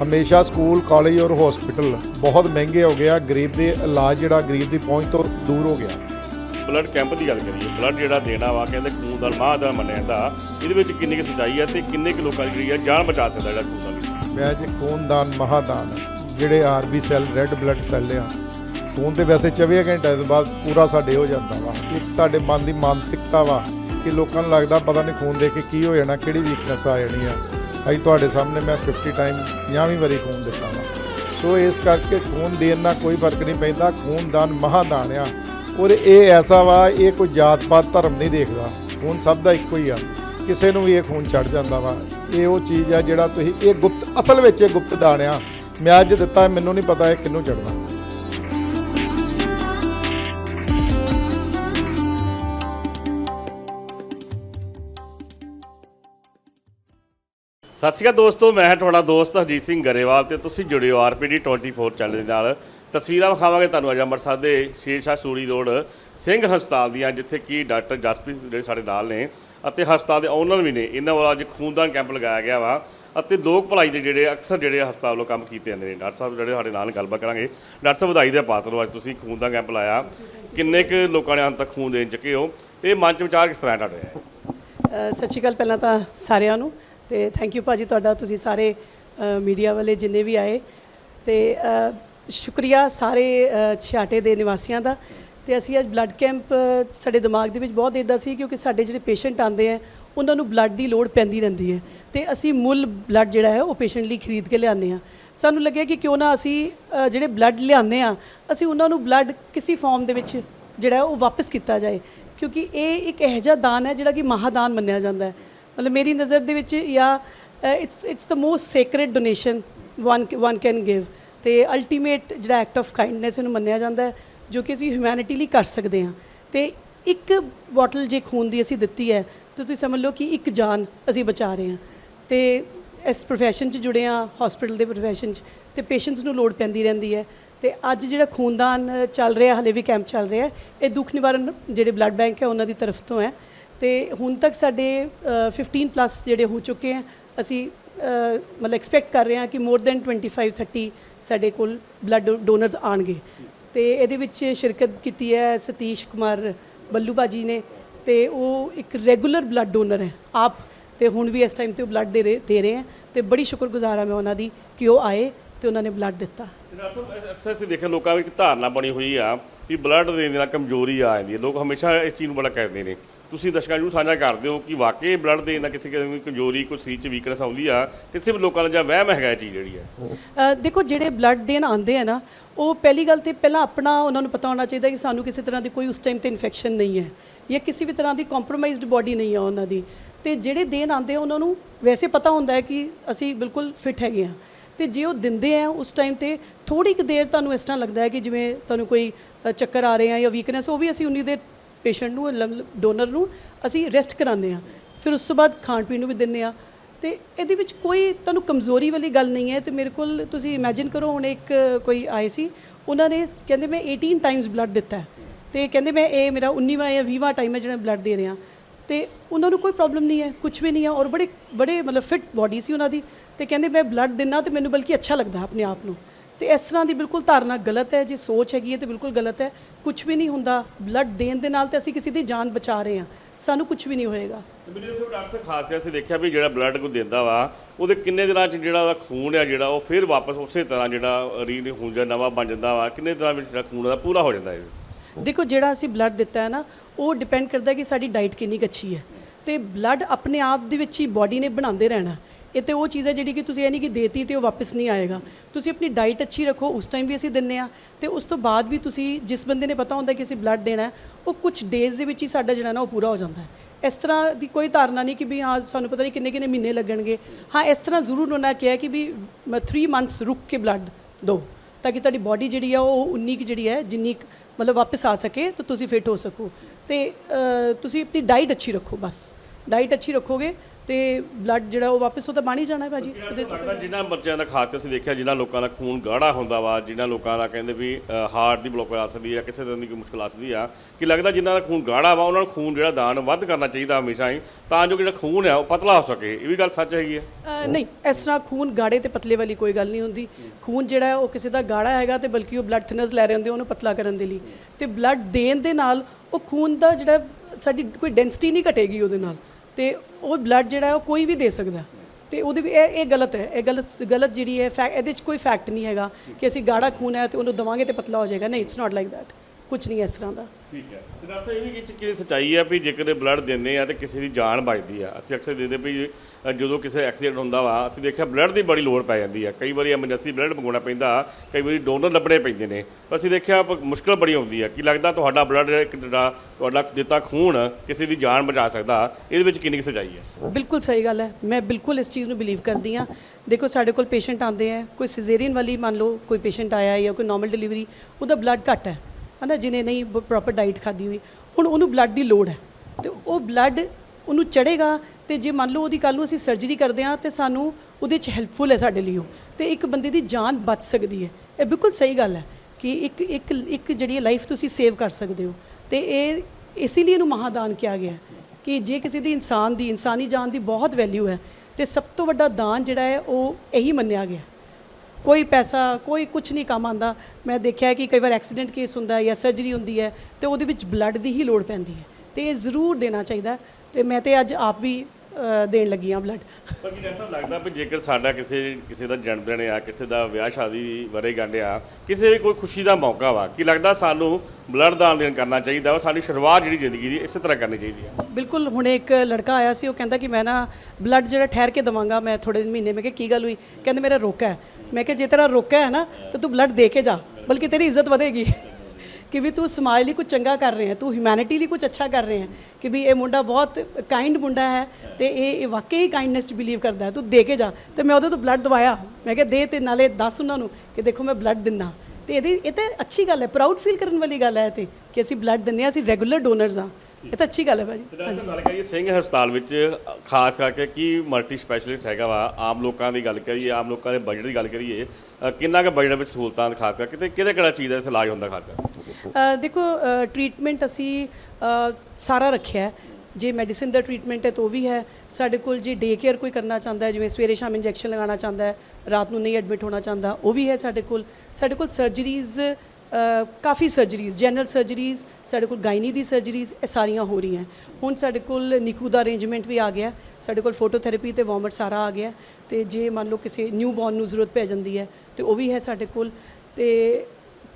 ਹਮੇਸ਼ਾ ਸਕੂਲ, ਕਾਲਜ ਔਰ ਹਸਪੀਟਲ ਬਹੁਤ ਮਹਿੰਗੇ ਹੋ ਗਏ ਆ, ਗਰੀਬ ਦੇ ਇਲਾਜ ਜਿਹੜਾ ਗਰੀਬ ਦੀ ਪਹੁੰਚ ਤੋਂ ਦੂਰ ਹੋ ਗਿਆ। ਬਲੱਡ ਕੈਂਪ ਦੀ ਗੱਲ ਕਰੀਏ, ਬਲੱਡ ਜਿਹੜਾ ਦੇਣਾ ਵਾ, ਕਹਿੰਦੇ ਖੂਨ ਦਾ ਮੰਨਿਆ ਜਾਂਦਾ, ਇਹਦੇ ਵਿੱਚ ਕਿੰਨੀ ਕੁ ਸੱਚਾਈ ਹੈ ਤੇ ਕਿੰਨੇ ਕੁ ਲੋਕਾਂ ਦੀ ਜਿਹੜੀ ਹੈ ਜਾਨ ਬਚਾ ਸਕਦਾ ਜਿਹੜਾ ਖੂਨ ਮੈਂ ਅੱਜ ਖੂਨਦਾਨ ਮਹਾਦਾਨ, ਜਿਹੜੇ RB cell, red blood cell ਆ, ਖੂਨ ਤੇ ਵੈਸੇ 24 ਘੰਟਿਆਂ ਤੋਂ ਬਾਅਦ ਪੂਰਾ ਸਾਡੇ ਹੋ ਜਾਂਦਾ ਵਾ ਇੱਕ ਸਾਡੇ ਮਨ ਦੀ ਮਾਨਸਿਕਤਾ ਵਾ, ਕਿ ਲੋਕਾਂ ਨੂੰ ਲੱਗਦਾ ਪਤਾ ਨਹੀਂ ਖੂਨ ਦੇ ਕੇ ਕੀ ਹੋ ਜਾਣਾ, ਕਿਹੜੀ ਵੀਕਨੈਸ ਆ ਜਾਣੀ ਆ। ਅੱਜ ਤੁਹਾਡੇ ਸਾਹਮਣੇ ਮੈਂ 50 ਟਾਈਮ 50ਵੀਂ ਵਾਰੀ ਖੂਨ ਦਿੱਤਾ ਵਾ। ਸੋ ਇਸ ਕਰਕੇ ਖੂਨ ਦੇਣ ਨਾਲ ਕੋਈ ਫ਼ਰਕ ਨਹੀਂ ਪੈਂਦਾ ਖੂਨਦਾਨ ਮਹਾਦਾਨ ਆ। ਔਰ ਇਹ ਐਸਾ ਵਾ, ਇਹ ਕੋਈ ਜਾਤ ਪਾਤ ਧਰਮ ਨਹੀਂ ਦੇਖਦਾ। ਖੂਨ ਸਭ ਦਾ ਇੱਕੋ ਹੀ ਆ। ਕਿਸੇ ਨੂੰ ਵੀ ਇਹ ਖੂਨ ਚੜ ਜਾਂਦਾ ਵਾ। ਇਹ ਉਹ ਚੀਜ਼ ਆ ਜਿਹੜਾ ਤੁਸੀਂ, ਇਹ ਗੁਪਤ, ਅਸਲ ਵਿੱਚ ਇਹ ਗੁਪਤ ਦਾਨ ਆ। ਮੈਂ ਅੱਜ ਦਿੱਤਾ, ਮੈਨੂੰ ਨਹੀਂ ਪਤਾ ਇਹ ਕਿਹਨੂੰ ਚੜਨਾ ਸਤਿ ਸ਼੍ਰੀ ਅਕਾਲ ਦੋਸਤੋ, ਮੈਂ ਤੁਹਾਡਾ ਦੋਸਤ ਹਰਜੀਤ ਸਿੰਘ ਗਰੇਵਾਲ ਤੇ ਤੁਸੀਂ ਜੁੜੇ ਹੋ ਆਰਪੀਡੀ 24 ਚੈਨਲ ਦੇ ਨਾਲ। ਤਸਵੀਰਾਂ ਵਿਖਾਵਾਂਗੇ ਤੁਹਾਨੂੰ ਅੱਜ ਅੰਮ੍ਰਿਤਸਰ ਦੇ ਸ਼ੇਰਸ਼ਾਹ ਸੂਰੀ ਰੋਡ ਸਿੰਘ ਹਸਪਤਾਲ ਦੀਆਂ, ਜਿੱਥੇ ਕਿ ਡਾਕਟਰ ਜਸਪ੍ਰੀਤ ਜਿਹੜੇ ਸਾਡੇ ਨਾਲ ਨੇ ਅਤੇ ਹਸਪਤਾਲ ਦੇ ਓਨਰ ਵੀ ਨੇ। ਇਹਨਾਂ ਵੱਲੋਂ ਅੱਜ ਖੂਨਦਾਨ ਕੈਂਪ ਲਗਾਇਆ ਗਿਆ ਵਾ ਅਤੇ ਲੋਕ ਭਲਾਈ ਦੇ ਜਿਹੜੇ ਅਕਸਰ ਜਿਹੜੇ ਹਸਪਤਾਲ ਵੱਲੋਂ ਕੰਮ ਕੀਤੇ ਜਾਂਦੇ ਨੇ। ਡਾਕਟਰ ਸਾਹਿਬ ਜਿਹੜੇ ਸਾਡੇ ਨਾਲ ਗੱਲਬਾਤ ਕਰਾਂਗੇ। ਡਾਕਟਰ ਸਾਹਿਬ, ਵਧਾਈ ਦੇ ਪਾਤਰ ਹੋ ਅੱਜ ਤੁਸੀਂ ਖੂਨਦਾਨ ਕੈਂਪ ਲਾਇਆ। ਕਿੰਨੇ ਕੁ ਲੋਕਾਂ ਨੇ ਅੰਤ ਤੱਕ ਖੂਨ ਦੇਣ ਚੱਕੇ ਹੋ? ਇਹ ਮੰਚ ਵਿਚਾਰ ਕਿਸ ਤਰ੍ਹਾਂ ਤੁਹਾਡੇ? ਸਤਿ ਸ਼੍ਰੀ ਅਕਾਲ ਪਹਿਲਾਂ ਤਾਂ ਸਾਰਿਆਂ ਨੂੰ ਤੇ ਥੈਂਕ ਯੂ ਭਾਜੀ ਤੁਹਾਡਾ, ਤੁਸੀਂ ਸਾਰੇ ਮੀਡੀਆ ਵਾਲੇ ਜਿੰਨੇ ਵੀ ਆਏ ਤੇ ਸ਼ੁਕਰੀਆ ਸਾਰੇ ਛਿਆਟੇ ਦੇ ਨਿਵਾਸੀਆਂ ਦਾ। ਤੇ ਅਸੀਂ ਅੱਜ ਬਲੱਡ ਕੈਂਪ ਸਾਡੇ ਦਿਮਾਗ ਦੇ ਵਿੱਚ ਬਹੁਤ ਇਦਾਂ ਸੀ ਕਿਉਂਕਿ ਸਾਡੇ ਜਿਹੜੇ ਪੇਸ਼ੈਂਟ ਆਉਂਦੇ ਆ, ਉਹਨਾਂ ਨੂੰ ਬਲੱਡ ਦੀ ਲੋੜ ਪੈਂਦੀ ਰਹਿੰਦੀ ਹੈ। ਤੇ ਅਸੀਂ ਮੁੱਲ ਬਲੱਡ ਜਿਹੜਾ ਹੈ ਉਹ ਪੇਸ਼ੈਂਟ ਲਈ ਖਰੀਦ ਕੇ ਲਿਆਉਂਦੇ ਆ ਸਾਨੂੰ ਲੱਗਿਆ ਕਿ ਕਿਉਂ ਨਾ ਅਸੀਂ ਜਿਹੜੇ ਬਲੱਡ ਲਿਆਉਂਦੇ ਆ ਅਸੀਂ ਉਹਨਾਂ ਨੂੰ ਬਲੱਡ ਕਿਸੇ ਫਾਰਮ ਦੇ ਵਿੱਚ ਜਿਹੜਾ ਉਹ ਵਾਪਸ ਕੀਤਾ ਜਾਏ। ਕਿਉਂਕਿ ਇਹ ਇੱਕ ਇਹੋ ਜਿਹਾ ਦਾਨ ਹੈ ਜਿਹੜਾ ਕਿ ਮਹਾਦਾਨ ਮੰਨਿਆ ਜਾਂਦਾ ਹੈ। ਮਤਲਬ ਮੇਰੀ ਨਜ਼ਰ ਦੇ ਵਿੱਚ ਜਾਂ it's it's the most sacred donation one one can give ਤੇ ਅਲਟੀਮੇਟ ਜਿਹੜਾ ਐਕਟ ਆਫ ਕਾਈਂਡਨੈਸ ਇਹਨੂੰ ਮੰਨਿਆ ਜਾਂਦਾ ਹੈ ਜੋ ਕਿ ਅਸੀਂ ਹਿਊਮੈਨਿਟੀ ਲਈ ਕਰ ਸਕਦੇ ਹਾਂ। ਤੇ ਇੱਕ ਬੋਟਲ ਜੇ ਖੂਨ ਦੀ ਅਸੀਂ ਦਿੱਤੀ ਹੈ ਤਾਂ ਤੁਸੀਂ ਸਮਝ ਲਓ ਕਿ ਇੱਕ ਜਾਨ ਅਸੀਂ ਬਚਾ ਰਹੇ ਹਾਂ। ਤੇ ਇਸ profession 'ਚ ਜੁੜੇ ਹਾਂ ਹਸਪੀਟਲ ਦੇ profession 'ਚ ਤੇ ਪੇਸ਼ੈਂਟਸ ਨੂੰ ਲੋੜ ਪੈਂਦੀ ਰਹਿੰਦੀ ਹੈ। ਤੇ ਅੱਜ ਜਿਹੜਾ ਖੂਨਦਾਨ ਚੱਲ ਰਿਹਾ ਹਲੇ ਵੀ ਕੈਂਪ ਚੱਲ ਰਿਹਾ ਇਹ ਦੁੱਖ ਨਿਵਾਰਨ ਜਿਹੜੇ ਬਲੱਡ ਬੈਂਕ ਹੈ ਉਹਨਾਂ ਦੀ ਤਰਫ ਤੋਂ ਹੈ। ਤੇ ਹੁਣ ਤੱਕ ਸਾਡੇ ਅ, 15 ਪਲੱਸ ਜਿਹੜੇ ਹੋ ਚੁੱਕੇ ਹੈ ਅਸੀਂ ਮਤਲਬ ਐਕਸਪੈਕਟ ਕਰ ਰਹੇ ਹਾਂ ਕਿ ਮੋਰ ਦੈਨ 25 30 ਸਾਡੇ ਕੋਲ ਬਲੱਡ ਡੋਨਰਸ ਆਣਗੇ ਤੇ ਇਹਦੇ ਵਿੱਚ ਸ਼ਿਰਕਤ ਕੀਤੀ ਹੈ ਸਤੀਸ਼ ਕੁਮਾਰ ਬੱਲੂ ਬਾਜੀ ਨੇ ਤੇ ਉਹ ਇੱਕ ਰੈਗੂਲਰ ਬਲੱਡ ਡੋਨਰ ਹੈ ਆਪ। ਤੇ ਹੁਣ ਵੀ ਇਸ ਟਾਈਮ ਤੇ ਉਹ ਬਲੱਡ ਦੇ ਰਹੇ ਦੇ ਰਹੇ ਹੈ। ਤੇ ਬੜੀ ਸ਼ੁਕਰਗੁਜ਼ਾਰ ਹਾਂ ਮੈਂ ਉਹਨਾਂ ਦੀ ਕਿ ਉਹ ਆਏ ਤੇ ਉਹਨਾਂ ਨੇ ਬਲੱਡ ਦਿੱਤਾ। ਡਾਕਟਰ ਅਕਸਰ ਅਸੀਂ ਦੇਖਿਆ ਲੋਕਾਂ ਵਿੱਚ ਧਾਰਨਾ ਬਣੀ ਹੋਈ ਆ ਵੀ ਬਲੱਡ ਦੇਣ ਨਾਲ ਕਮਜ਼ੋਰੀ ਆ ਜਾਂਦੀ ਹੈ। ਲੋਕ ਹਮੇਸ਼ਾ ਇਸ ਚੀਜ਼ ਨੂੰ ਬੜਾ ਕਰਦੇ ਨੇ। ਤੁਸੀਂ ਦਰਸ਼ਕਾਂ ਨੂੰ ਸਾਂਝਾ ਕਰਦੇ ਹੋ ਕਿ ਵਾਕਈ ਬਲੱਡ ਦੇਣ ਦਾ ਕਿਸੇ ਕਿਸੇ ਨੂੰ ਕਮਜ਼ੋਰੀ, ਕੋਈ ਸਰੀਰ 'ਚ ਵੀਕਨੈਸ ਆਉਂਦੀ ਆ ਕਿਸੇ ਵੀ ਲੋਕਾਂ ਦਾ ਜਾਂ ਵਹਿਮ ਹੈਗਾ ਇਹ ਚੀਜ਼ ਜਿਹੜੀ ਹੈ ਦੇਖੋ, ਜਿਹੜੇ ਬਲੱਡ ਦੇਣ ਆਉਂਦੇ ਆ ਨਾ, ਉਹ ਪਹਿਲੀ ਗੱਲ ਤੇ ਪਹਿਲਾਂ ਆਪਣਾ ਉਹਨਾਂ ਨੂੰ ਪਤਾ ਹੋਣਾ ਚਾਹੀਦਾ ਕਿ ਸਾਨੂੰ ਕਿਸੇ ਤਰ੍ਹਾਂ ਦੀ ਕੋਈ ਉਸ ਟਾਈਮ ਤੇ ਇਨਫੈਕਸ਼ਨ ਨਹੀਂ ਹੈ ਜਾਂ ਕਿਸੇ ਵੀ ਤਰ੍ਹਾਂ ਦੀ ਕੰਪਰੋਮਾਈਜ਼ਡ ਬਾਡੀ ਨਹੀਂ ਆ ਉਹਨਾਂ ਦੀ। ਤੇ ਜਿਹੜੇ ਦੇਣ ਆਉਂਦੇ ਆ, ਉਹਨਾਂ ਨੂੰ ਵੈਸੇ ਪਤਾ ਹੁੰਦਾ ਹੈ ਕਿ ਅਸੀਂ ਬਿਲਕੁਲ ਫਿਟ ਹੈਗੇ ਆ। ਤੇ ਜੇ ਉਹ ਦਿੰਦੇ ਆ ਉਸ ਟਾਈਮ ਤੇ ਥੋੜੀ ਕੁ ਦੇਰ ਤੁਹਾਨੂੰ ਇਸ ਤਰ੍ਹਾਂ ਲੱਗਦਾ ਹੈ ਕਿ ਜਿਵੇਂ ਤੁਹਾਨੂੰ ਕੋਈ ਚੱਕਰ ਆ ਰਹੇ ਆ ਜਾਂ ਵੀਕਨੈਸ ਉਹ ਵੀ ਅਸੀਂ ਉਨੀ ਦੇਰ ਪੇਸ਼ੈਂਟ ਨੂੰ ਡੋਨਰ ਨੂੰ ਅਸੀਂ ਰੈਸਟ ਕਰਾਉਂਦੇ ਆ ਫਿਰ ਉਸ ਤੋਂ ਬਾਅਦ ਖਾਣ ਪੀਣ ਨੂੰ ਵੀ ਦਿੰਦੇ ਆ ਤੇ ਇਹਦੇ ਵਿੱਚ ਕੋਈ ਤੁਹਾਨੂੰ ਕਮਜ਼ੋਰੀ ਵਾਲੀ ਗੱਲ ਨਹੀਂ ਹੈ ਤੇ ਮੇਰੇ ਕੋਲ ਤੁਸੀਂ ਇਮੇਜਿਨ ਕਰੋ, ਹੁਣ ਇੱਕ ਕੋਈ ਆਏ ਸੀ, ਉਹਨਾਂ ਨੇ ਕਹਿੰਦੇ ਮੈਂ 18 ਟਾਈਮਸ ਬਲੱਡ ਦਿੱਤਾ ਹੈ। ਤੇ ਕਹਿੰਦੇ ਮੈਂ ਇਹ ਮੇਰਾ 19ਵਾਂ ਜਾਂ 20ਵਾਂ ਟਾਈਮ ਹੈ ਜਿਹੜਾ ਬਲੱਡ ਦੇ ਰਿਹਾ। ਤੇ ਉਹਨਾਂ ਨੂੰ ਕੋਈ ਪ੍ਰੋਬਲਮ ਨਹੀਂ ਹੈ ਕੁਝ ਵੀ ਨਹੀਂ ਹੈ ਔਰ ਬੜੇ ਬੜੇ ਮਤਲਬ ਫਿਟ ਬਾਡੀ ਸੀ ਉਹਨਾਂ ਦੀ। ਤੇ ਕਹਿੰਦੇ ਮੈਂ ਬਲੱਡ ਦਿੰਨਾ ਤੇ ਮੈਨੂੰ ਬਲਕਿ ਅੱਛਾ ਲੱਗਦਾ ਆਪਣੇ ਆਪ ਨੂੰ। ਤੇ ਇਸ ਤਰ੍ਹਾਂ ਦੀ ਬਿਲਕੁਲ ਧਾਰਨਾ ਗਲਤ ਹੈ ਜੇ ਸੋਚ ਹੈਗੀ ਹੈ ਤੇ ਬਿਲਕੁਲ ਗਲਤ ਹੈ। ਕੁਝ ਵੀ ਨਹੀਂ ਹੁੰਦਾ ਬਲੱਡ ਦੇਣ ਦੇ ਨਾਲ ਤੇ ਅਸੀਂ ਕਿਸੇ ਦੀ ਜਾਨ ਬਚਾ ਰਹੇ ਹਾਂ। ਸਾਨੂੰ ਕੁਝ ਵੀ ਨਹੀਂ ਹੋਏਗਾ। ਮੈਨੂੰ ਇਸ ਡਾਕਟਰ ਸਾਹਿਬ ਖਾਸ ਕਰਕੇ ਅਸੀਂ ਦੇਖਿਆ ਵੀ ਜਿਹੜਾ ਬਲੱਡ ਕੋ ਦਿੰਦਾ ਵਾ ਉਹਦੇ ਕਿੰਨੇ ਦਿਨਾਂ 'ਚ ਜਿਹੜਾ ਉਹਦਾ ਖੂਨ ਆ ਜਿਹੜਾ ਉਹ ਫਿਰ ਵਾਪਸ ਉਸੇ ਤਰ੍ਹਾਂ ਜਿਹੜਾ ਰੀ ਖੂਨ ਜਿਹੜਾ ਨਵਾਂ ਬਣ ਜਾਂਦਾ ਵਾ ਕਿੰਨੇ ਦਿਨਾਂ ਵਿੱਚ ਜਿਹੜਾ ਖੂਨ ਦਾ ਪੂਰਾ ਹੋ ਜਾਂਦਾ ਹੈ ਦੇਖੋ ਜਿਹੜਾ ਅਸੀਂ ਬਲੱਡ ਦਿੱਤਾ ਹੈ ਨਾ ਉਹ ਡਿਪੈਂਡ ਕਰਦਾ ਕਿ ਸਾਡੀ ਡਾਈਟ ਕਿੰਨੀ ਅੱਛੀ ਹੈ। ਤੇ ਬਲੱਡ ਆਪਣੇ ਆਪ ਦੇ ਵਿੱਚ ਹੀ ਬਾਡੀ ਨੇ ਬਣਾਉਂਦੇ ਰਹਿਣਾ। ਇਹ ਤੇ ਉਹ ਚੀਜ਼ ਹੈ ਜਿਹੜੀ ਕਿ ਤੁਸੀਂ ਇਹ ਨਹੀਂ ਕਿ ਦੇਤੀ ਤੇ ਉਹ ਵਾਪਸ ਨਹੀਂ ਆਏਗਾ। ਤੁਸੀਂ ਆਪਣੀ ਡਾਈਟ ਅੱਛੀ ਰੱਖੋ, ਉਸ ਟਾਈਮ ਵੀ ਅਸੀਂ ਦਿੰਨੇ ਆ ਤੇ ਉਸ ਤੋਂ ਬਾਅਦ ਵੀ ਤੁਸੀਂ ਜਿਸ ਬੰਦੇ ਨੇ ਪਤਾ ਹੁੰਦਾ ਕਿ ਅਸੀਂ ਬਲੱਡ ਦੇਣਾ ਉਹ ਕੁਝ ਡੇਜ਼ ਦੇ ਵਿੱਚ ਹੀ ਸਾਡਾ ਜਿਹੜਾ ਨਾ ਉਹ ਪੂਰਾ ਹੋ ਜਾਂਦਾ ਹੈ। ਇਸ ਤਰ੍ਹਾਂ ਦੀ ਕੋਈ ਧਾਰਨਾ ਨਹੀਂ ਕਿ ਵੀ ਹਾਂ ਸਾਨੂੰ ਪਤਾ ਨਹੀਂ ਕਿੰਨੇ ਕਿੰਨੇ ਮਹੀਨੇ ਲੱਗਣਗੇ। ਹਾਂ, ਇਸ ਤਰ੍ਹਾਂ ਜ਼ਰੂਰ ਉਹਨਾਂ ਕਿਹਾ ਕਿ ਵੀ 3 ਮੰਥਸ ਰੁਕ ਕੇ ਬਲੱਡ ਦਿਓ ਤਾਂ ਕਿ ਤੁਹਾਡੀ ਬਾਡੀ ਜਿਹੜੀ ਆ ਉਹ ਉਨੀ ਕੁ ਜਿਹੜੀ ਹੈ, ਜਿੰਨੀ ਕੁ ਮਤਲਬ ਵਾਪਸ ਆ ਸਕੇ ਤਾਂ ਤੁਸੀਂ ਫਿਟ ਹੋ ਸਕੋ। ਤੇ ਤੁਸੀਂ ਆਪਣੀ ਡਾਈਟ ਅੱਛੀ ਰੱਖੋ ਬਸ। ਡਾਈਟ ਅੱਛੀ ਰੱਖੋਗੇ ਤੇ ਬਲੱਡ ਜਿਹੜਾ ਉਹ ਵਾਪਸ ਉਹ ਤਾਂ ਬਣ ਹੀ ਜਾਣਾ ਹੈ ਭਾਜੀ। ਉਹਦੇ ਤੋਂ ਲੱਗਦਾ ਜਿਨ੍ਹਾਂ ਬੱਚਿਆਂ ਦਾ ਖਾਸ ਕਰਕੇ ਅਸੀਂ ਦੇਖਿਆ ਜਿਨ੍ਹਾਂ ਲੋਕਾਂ ਦਾ ਖੂਨ ਗਾੜਾ ਹੁੰਦਾ ਵਾ ਜਿਨ੍ਹਾਂ ਲੋਕਾਂ ਦਾ ਕਹਿੰਦੇ ਵੀ ਹਾਰਟ ਦੀ ਬਲੋਕ ਆ ਸਕਦੀ ਆ ਕਿਸੇ ਤਰ੍ਹਾਂ ਦੀ ਕੋਈ ਮੁਸ਼ਕਲ ਆ ਸਕਦੀ ਆ ਕਿ ਲੱਗਦਾ ਜਿਨ੍ਹਾਂ ਦਾ ਖੂਨ ਗਾੜਾ ਵਾ ਉਹਨਾਂ ਨੂੰ ਖੂਨ ਜਿਹੜਾ ਦਾਨ ਵੱਧ ਕਰਨਾ ਚਾਹੀਦਾ ਹਮੇਸ਼ਾ ਹੀ ਤਾਂ ਜੋ ਜਿਹੜਾ ਖੂਨ ਆ ਉਹ ਪਤਲਾ ਹੋ ਸਕੇ। ਇਹ ਵੀ ਗੱਲ ਸੱਚ ਹੈਗੀ ਆ? ਨਹੀਂ ਇਸ ਤਰ੍ਹਾਂ ਖੂਨ ਗਾੜੇ ਤੇ ਪਤਲੇ ਵਾਲੀ ਕੋਈ ਗੱਲ ਨਹੀਂ ਹੁੰਦੀ। ਖੂਨ ਜਿਹੜਾ ਹੈ ਉਹ ਕਿਸੇ ਦਾ ਗਾੜਾ ਹੈਗਾ ਤੇ ਬਲਕਿ ਉਹ ਬਲੱਡ ਥਿਨਰਸ ਲੈ ਰਹੇ ਹੁੰਦੇ ਉਹਨੂੰ ਪਤਲਾ ਕਰਨ ਦੇ ਲਈ। ਤੇ ਬਲੱਡ ਦੇਣ ਦੇ ਨਾਲ ਉਹ ਖੂਨ ਦਾ ਜਿਹੜਾ ਸਾਡੀ ਕੋਈ ਡੈਂਸਿਟੀ ਨਹੀਂ ਘਟੇਗੀ ਉਹਦੇ ਨਾਲ। ਤੇ ਉਹ ਬਲੱਡ ਜਿਹੜਾ ਉਹ ਕੋਈ ਵੀ ਦੇ ਸਕਦਾ। ਤੇ ਉਹਦੇ ਵੀ ਇਹ ਇਹ ਗਲਤ ਹੈ। ਇਹ ਗਲਤ ਗਲਤ ਜਿਹੜੀ ਹੈ ਫੈਕ ਇਹਦੇ 'ਚ ਕੋਈ ਫੈਕਟ ਨਹੀਂ ਹੈਗਾ ਕਿ ਅਸੀਂ ਗਾੜਾ ਖੂਨ ਹੈ ਤੇ ਉਹਨੂੰ ਦਵਾਂਗੇ ਤੇ ਪਤਲਾ ਹੋ ਜਾਏਗਾ। ਨਹੀਂ ਇਟਸ ਨਾਟ ਲਾਈਕ ਦੈਟ ਕੁਝ ਨਹੀਂ ਇਸ ਤਰ੍ਹਾਂ ਦਾ। ਠੀਕ ਹੈ। ਤੇ ਡਾਕਟਰ ਸਾਹਿਬ ਇਹ ਵੀ ਕਿ ਕਿਹੜੀ ਸੱਚਾਈ ਆ ਵੀ ਜੇਕਰ ਬਲੱਡ ਦਿੰਦੇ ਆ ਤੇ ਕਿਸੇ ਦੀ ਜਾਨ ਬਚਦੀ ਆ। ਅਸੀਂ ਅਕਸਰ ਦੇਖਦੇ ਵੀ ਜਦੋਂ ਕਿਸੇ ਐਕਸੀਡੈਂਟ ਹੁੰਦਾ ਵਾ, ਅਸੀਂ ਦੇਖਿਆ ਬਲੱਡ ਦੀ ਬੜੀ ਲੋੜ ਪੈ ਜਾਂਦੀ ਆ। ਕਈ ਵਾਰੀ ਐਮਰਜੈਂਸੀ ਬਲੱਡ ਮੰਗਾਉਣਾ ਪੈਂਦਾ, ਕਈ ਵਾਰੀ ਡੋਨਰ ਲੱਭਣੇ ਪੈਂਦੇ ਨੇ। ਅਸੀਂ ਦੇਖਿਆ ਪ- ਮੁਸ਼ਕਲ ਬੜੀ ਆਉਂਦੀ ਆ ਕੀ ਲੱਗਦਾ ਤੁਹਾਡਾ ਬਲੱਡ ਇੱਕ ਜਿਹੜਾ, ਤੁਹਾਡਾ ਦਿੱਤਾ ਖੂਨ ਕਿਸੇ ਦੀ ਜਾਨ ਬਚਾ ਸਕਦਾ। ਇਹਦੇ ਵਿੱਚ ਕਿੰਨੀ ਕੁ ਸੱਚਾਈ ਹੈ ਬਿਲਕੁਲ ਸਹੀ ਗੱਲ ਹੈ। ਮੈਂ ਬਿਲਕੁਲ ਇਸ ਚੀਜ਼ ਨੂੰ ਬਿਲੀਵ ਕਰਦੀ ਹਾਂ। ਦੇਖੋ, ਸਾਡੇ ਕੋਲ ਪੇਸ਼ੈਂਟ ਆਉਂਦੇ ਆ। ਕੋਈ ਸਿਜ਼ੇਰੀਅਨ ਵਾਲੀ ਮੰਨ ਲਓ, ਕੋਈ ਪੇਸ਼ੈਂਟ ਆਇਆ ਜਾਂ ਕੋਈ ਨਾਰਮਲ ਡਿਲੀਵਰੀ ਉਹਦਾ ਬਲੱਡ ਘੱਟ ਹੈ। ਹਨਾ, ਜਿਹਨੇ ਨਹੀਂ ਪ੍ਰੋਪਰ ਡਾਈਟ ਖਾਦੀ ਹੋਈ, ਹੁਣ ਉਹਨੂੰ ਬਲੱਡ ਦੀ ਲੋੜ ਹੈ। ਤੇ ਉਹ ਬਲੱਡ ਉਹਨੂੰ ਚੜੇਗਾ ਤੇ ਜੇ ਮੰਨ ਲਓ ਉਹਦੀ ਕੱਲ ਨੂੰ ਅਸੀਂ ਸਰਜਰੀ ਕਰਦੇ ਹਾਂ, ਤੇ ਸਾਨੂੰ ਉਹਦੇ 'ਚ ਹੈਲਪਫੁਲ ਹੈ ਸਾਡੇ ਲਈ ਉਹ। ਤੇ ਇੱਕ ਬੰਦੇ ਦੀ ਜਾਨ ਬਚ ਸਕਦੀ ਹੈ। ਇਹ ਬਿਲਕੁਲ ਸਹੀ ਗੱਲ ਹੈ ਕਿ ਇੱਕ ਇੱਕ ਇੱਕ ਜਿਹੜੀ ਲਾਈਫ ਤੁਸੀਂ ਸੇਵ ਕਰ ਸਕਦੇ ਹੋ। ਤੇ ਇਹ ਇਸੇ ਲਈ ਇਹਨੂੰ ਮਹਾਦਾਨ ਕਿਹਾ ਗਿਆ ਕਿ ਜੇ ਕਿਸੇ ਦੀ ਇਨਸਾਨ ਦੀ, ਇਨਸਾਨੀ ਜਾਨ ਦੀ ਬਹੁਤ ਵੈਲਿਊ ਹੈ, ਤੇ ਸਭ ਤੋਂ ਵੱਡਾ ਦਾਨ ਜਿਹੜਾ ਹੈ, ਉਹ ਇਹੀ ਮੰਨਿਆ ਗਿਆ। ਕੋਈ ਪੈਸਾ ਕੋਈ ਕੁਝ ਨਹੀਂ ਕੰਮ ਆਂਦਾ ਮੈਂ ਦੇਖਿਆ ਹੈ ਕਿ ਕਈ ਵਾਰ ਐਕਸੀਡੈਂਟ ਕੇਸ ਹੁੰਦਾ ਹੈ ਜਾਂ ਸਰਜਰੀ ਹੁੰਦੀ ਹੈ ਤੇ ਉਹਦੇ ਵਿੱਚ ਬਲੱਡ ਦੀ ਹੀ ਲੋੜ ਪੈਂਦੀ ਹੈ। ਤੇ ਇਹ ਜ਼ਰੂਰ ਦੇਣਾ ਚਾਹੀਦਾ ਹੈ ਤੇ ਮੈਂ ਤੇ ਅੱਜ ਆਪ ਵੀ ਦੇਣ ਲੱਗੀ ਹਾਂ ਬਲੱਡ ਪਰ ਕੀ ਐਸਾ ਲੱਗਦਾ ਵੀ ਜੇਕਰ ਸਾਡਾ ਕਿਸੇ ਕਿਸੇ ਦਾ ਜਨਮ ਦਿਨ ਆ ਕਿਸੇ ਦਾ ਵਿਆਹ ਸ਼ਾਦੀ ਵਰੇ ਆ ਕਿਸੇ ਵੀ ਕੋਈ ਖੁਸ਼ੀ ਦਾ ਮੌਕਾ ਵਾ ਕੀ ਲੱਗਦਾ ਸਾਨੂੰ ਬਲੱਡ ਦਾਨ ਦੇਣ ਕਰਨਾ ਚਾਹੀਦਾ ਵਾ ਸਾਡੀ ਸ਼ੁਰੂਆਤ ਜਿਹੜੀ ਜ਼ਿੰਦਗੀ ਦੀ ਇਸੇ ਤਰ੍ਹਾਂ ਕਰਨੀ ਚਾਹੀਦੀ ਆ। ਬਿਲਕੁਲ ਹੁਣ ਇੱਕ ਲੜਕਾ ਆਇਆ ਸੀ ਉਹ ਕਹਿੰਦਾ ਕਿ ਮੈਂ ਨਾ ਬਲੱਡ ਜਿਹੜਾ ਠਹਿਰ ਕੇ ਦਵਾਂਗਾ ਮੈਂ ਥੋੜੇ ਮਹੀਨੇ ਮੈਂ ਕਿਹਾ ਕੀ ਗੱਲ ਹੋਈ? ਕਹਿੰਦੇ ਮੇਰਾ ਰੋਕਾ ਹੈ। ਮੈਂ ਕਿਹਾ, ਜੇ ਤੇਰਾ ਰੋਕਾ ਹੈ ਨਾ, ਤਾਂ ਤੂੰ ਬਲੱਡ ਦੇ ਕੇ ਜਾ, ਬਲਕਿ ਤੇਰੀ ਇੱਜ਼ਤ ਵਧੇਗੀ ਕਿ ਵੀ ਤੂੰ ਸਮਾਜ ਲਈ ਕੁਝ ਚੰਗਾ ਕਰ ਰਹੇ ਹੈ, ਤੂੰ ਹਿਊਮੈਨਿਟੀ ਲਈ ਕੁਝ ਅੱਛਾ ਕਰ ਰਹੇ ਹੈ, ਕਿ ਵੀ ਇਹ ਮੁੰਡਾ ਬਹੁਤ ਕਾਈਂਡ ਮੁੰਡਾ ਹੈ ਤੇ ਇਹ ਇਹ ਵਾਕਈ ਕਾਈਂਡਨੈਸ 'ਚ ਬਿਲੀਵ ਕਰਦਾ ਹੈ, ਤੂੰ ਦੇ ਕੇ ਜਾ। ਤੇ ਮੈਂ ਉਹਦੇ ਤੋਂ ਬਲੱਡ ਦਵਾਇਆ। ਮੈਂ ਕਿਹਾ, ਦੇ ਤੇ ਨਾਲੇ ਦੱਸ ਉਹਨਾਂ ਨੂੰ ਕਿ ਦੇਖੋ, ਮੈਂ ਬਲੱਡ ਦਿੰਦਾ। ਤੇ ਇਹਦੀ, ਇਹ ਤਾਂ ਅੱਛੀ ਗੱਲ ਹੈ ਪ੍ਰਾਊਡ ਫੀਲ ਕਰਨ ਵਾਲੀ ਗੱਲ ਹੈ ਇਹ ਤੇ, ਕਿ ਅਸੀਂ ਬਲੱਡ ਦਿੰਦੇ ਹਾਂ, ਅਸੀਂ ਰੈਗੂਲਰ ਡੋਨਰਸ ਹਾਂ। ਇਹ ਤਾਂ ਅੱਛੀ ਗੱਲ ਹੈ ਭਾਜੀ। ਡਾਕਟਰ ਗੱਲ ਕਰੀਏ ਸਿੰਘ ਹਸਪਤਾਲ ਵਿੱਚ ਖਾਸ ਕਰਕੇ ਕੀ ਮਲਟੀ ਸਪੈਸ਼ਲਿਸਟ ਹੈਗਾ ਵਾ ਆਮ ਲੋਕਾਂ ਦੀ ਗੱਲ ਕਰੀਏ ਆਮ ਲੋਕਾਂ ਦੇ ਬਜਟ ਦੀ ਗੱਲ ਕਰੀਏ ਅ, ਕਿੰਨਾ ਕੁ ਬਜਟ ਵਿੱਚ ਸਹੂਲਤਾਂ ਖਾਸ ਕਰਕੇ ਤੇ ਕਿਹੜੇ ਕਿਹੜਾ ਚੀਜ਼ ਦਾ ਇੱਥੇ ਇਲਾਜ ਹੁੰਦਾ ਖਾਸ ਕਰਕੇ? ਅ, ਦੇਖੋ ਟ੍ਰੀਟਮੈਂਟ ਅਸੀਂ ਅ, ਸਾਰਾ ਰੱਖਿਆ ਹੈ। ਜੇ ਮੈਡੀਸਿਨ ਦਾ ਟ੍ਰੀਟਮੈਂਟ ਹੈ ਤਾਂ ਉਹ ਵੀ ਹੈ। ਸਾਡੇ ਕੋਲ ਜੇ ਡੇ ਕੇਅਰ ਕੋਈ ਕਰਨਾ ਚਾਹੁੰਦਾ ਹੈ ਜਿਵੇਂ ਸਵੇਰੇ ਸ਼ਾਮ ਇੰਜੈਕਸ਼ਨ ਲਗਾਉਣਾ ਚਾਹੁੰਦਾ ਹੈ ਰਾਤ ਨੂੰ ਨਹੀਂ ਐਡਮਿਟ ਹੋਣਾ ਚਾਹੁੰਦਾ ਉਹ ਵੀ ਹੈ ਸਾਡੇ ਕੋਲ। ਸਾਡੇ ਕੋਲ ਸਰਜਰੀਜ਼ ਕਾਫੀ ਸਰਜਰੀਜ਼ ਜਨਰਲ ਸਰਜਰੀਜ਼ ਸਾਡੇ ਕੋਲ ਗਾਇਨੀ ਦੀ ਸਰਜਰੀਜ਼ ਇਹ ਸਾਰੀਆਂ ਹੋ ਰਹੀਆਂ ਹੁਣ ਸਾਡੇ ਕੋਲ ਨਿਕੂ ਦਾ ਅਰੇਂਜਮੈਂਟ ਵੀ ਆ ਗਿਆ ਸਾਡੇ ਕੋਲ ਫੋਟੋਥੈਰੇਪੀ ਤੇ ਵਾਰਮਟ ਸਾਰਾ ਆ ਗਿਆ ਤੇ ਜੇ ਮੰਨ ਲਓ ਕਿਸੇ ਨਿਊ ਬੋਰਨ ਨੂੰ ਜ਼ਰੂਰਤ ਪੈ ਜਾਂਦੀ ਹੈ, ਤੇ ਉਹ ਵੀ ਹੈ ਸਾਡੇ ਕੋਲ। ਤੇ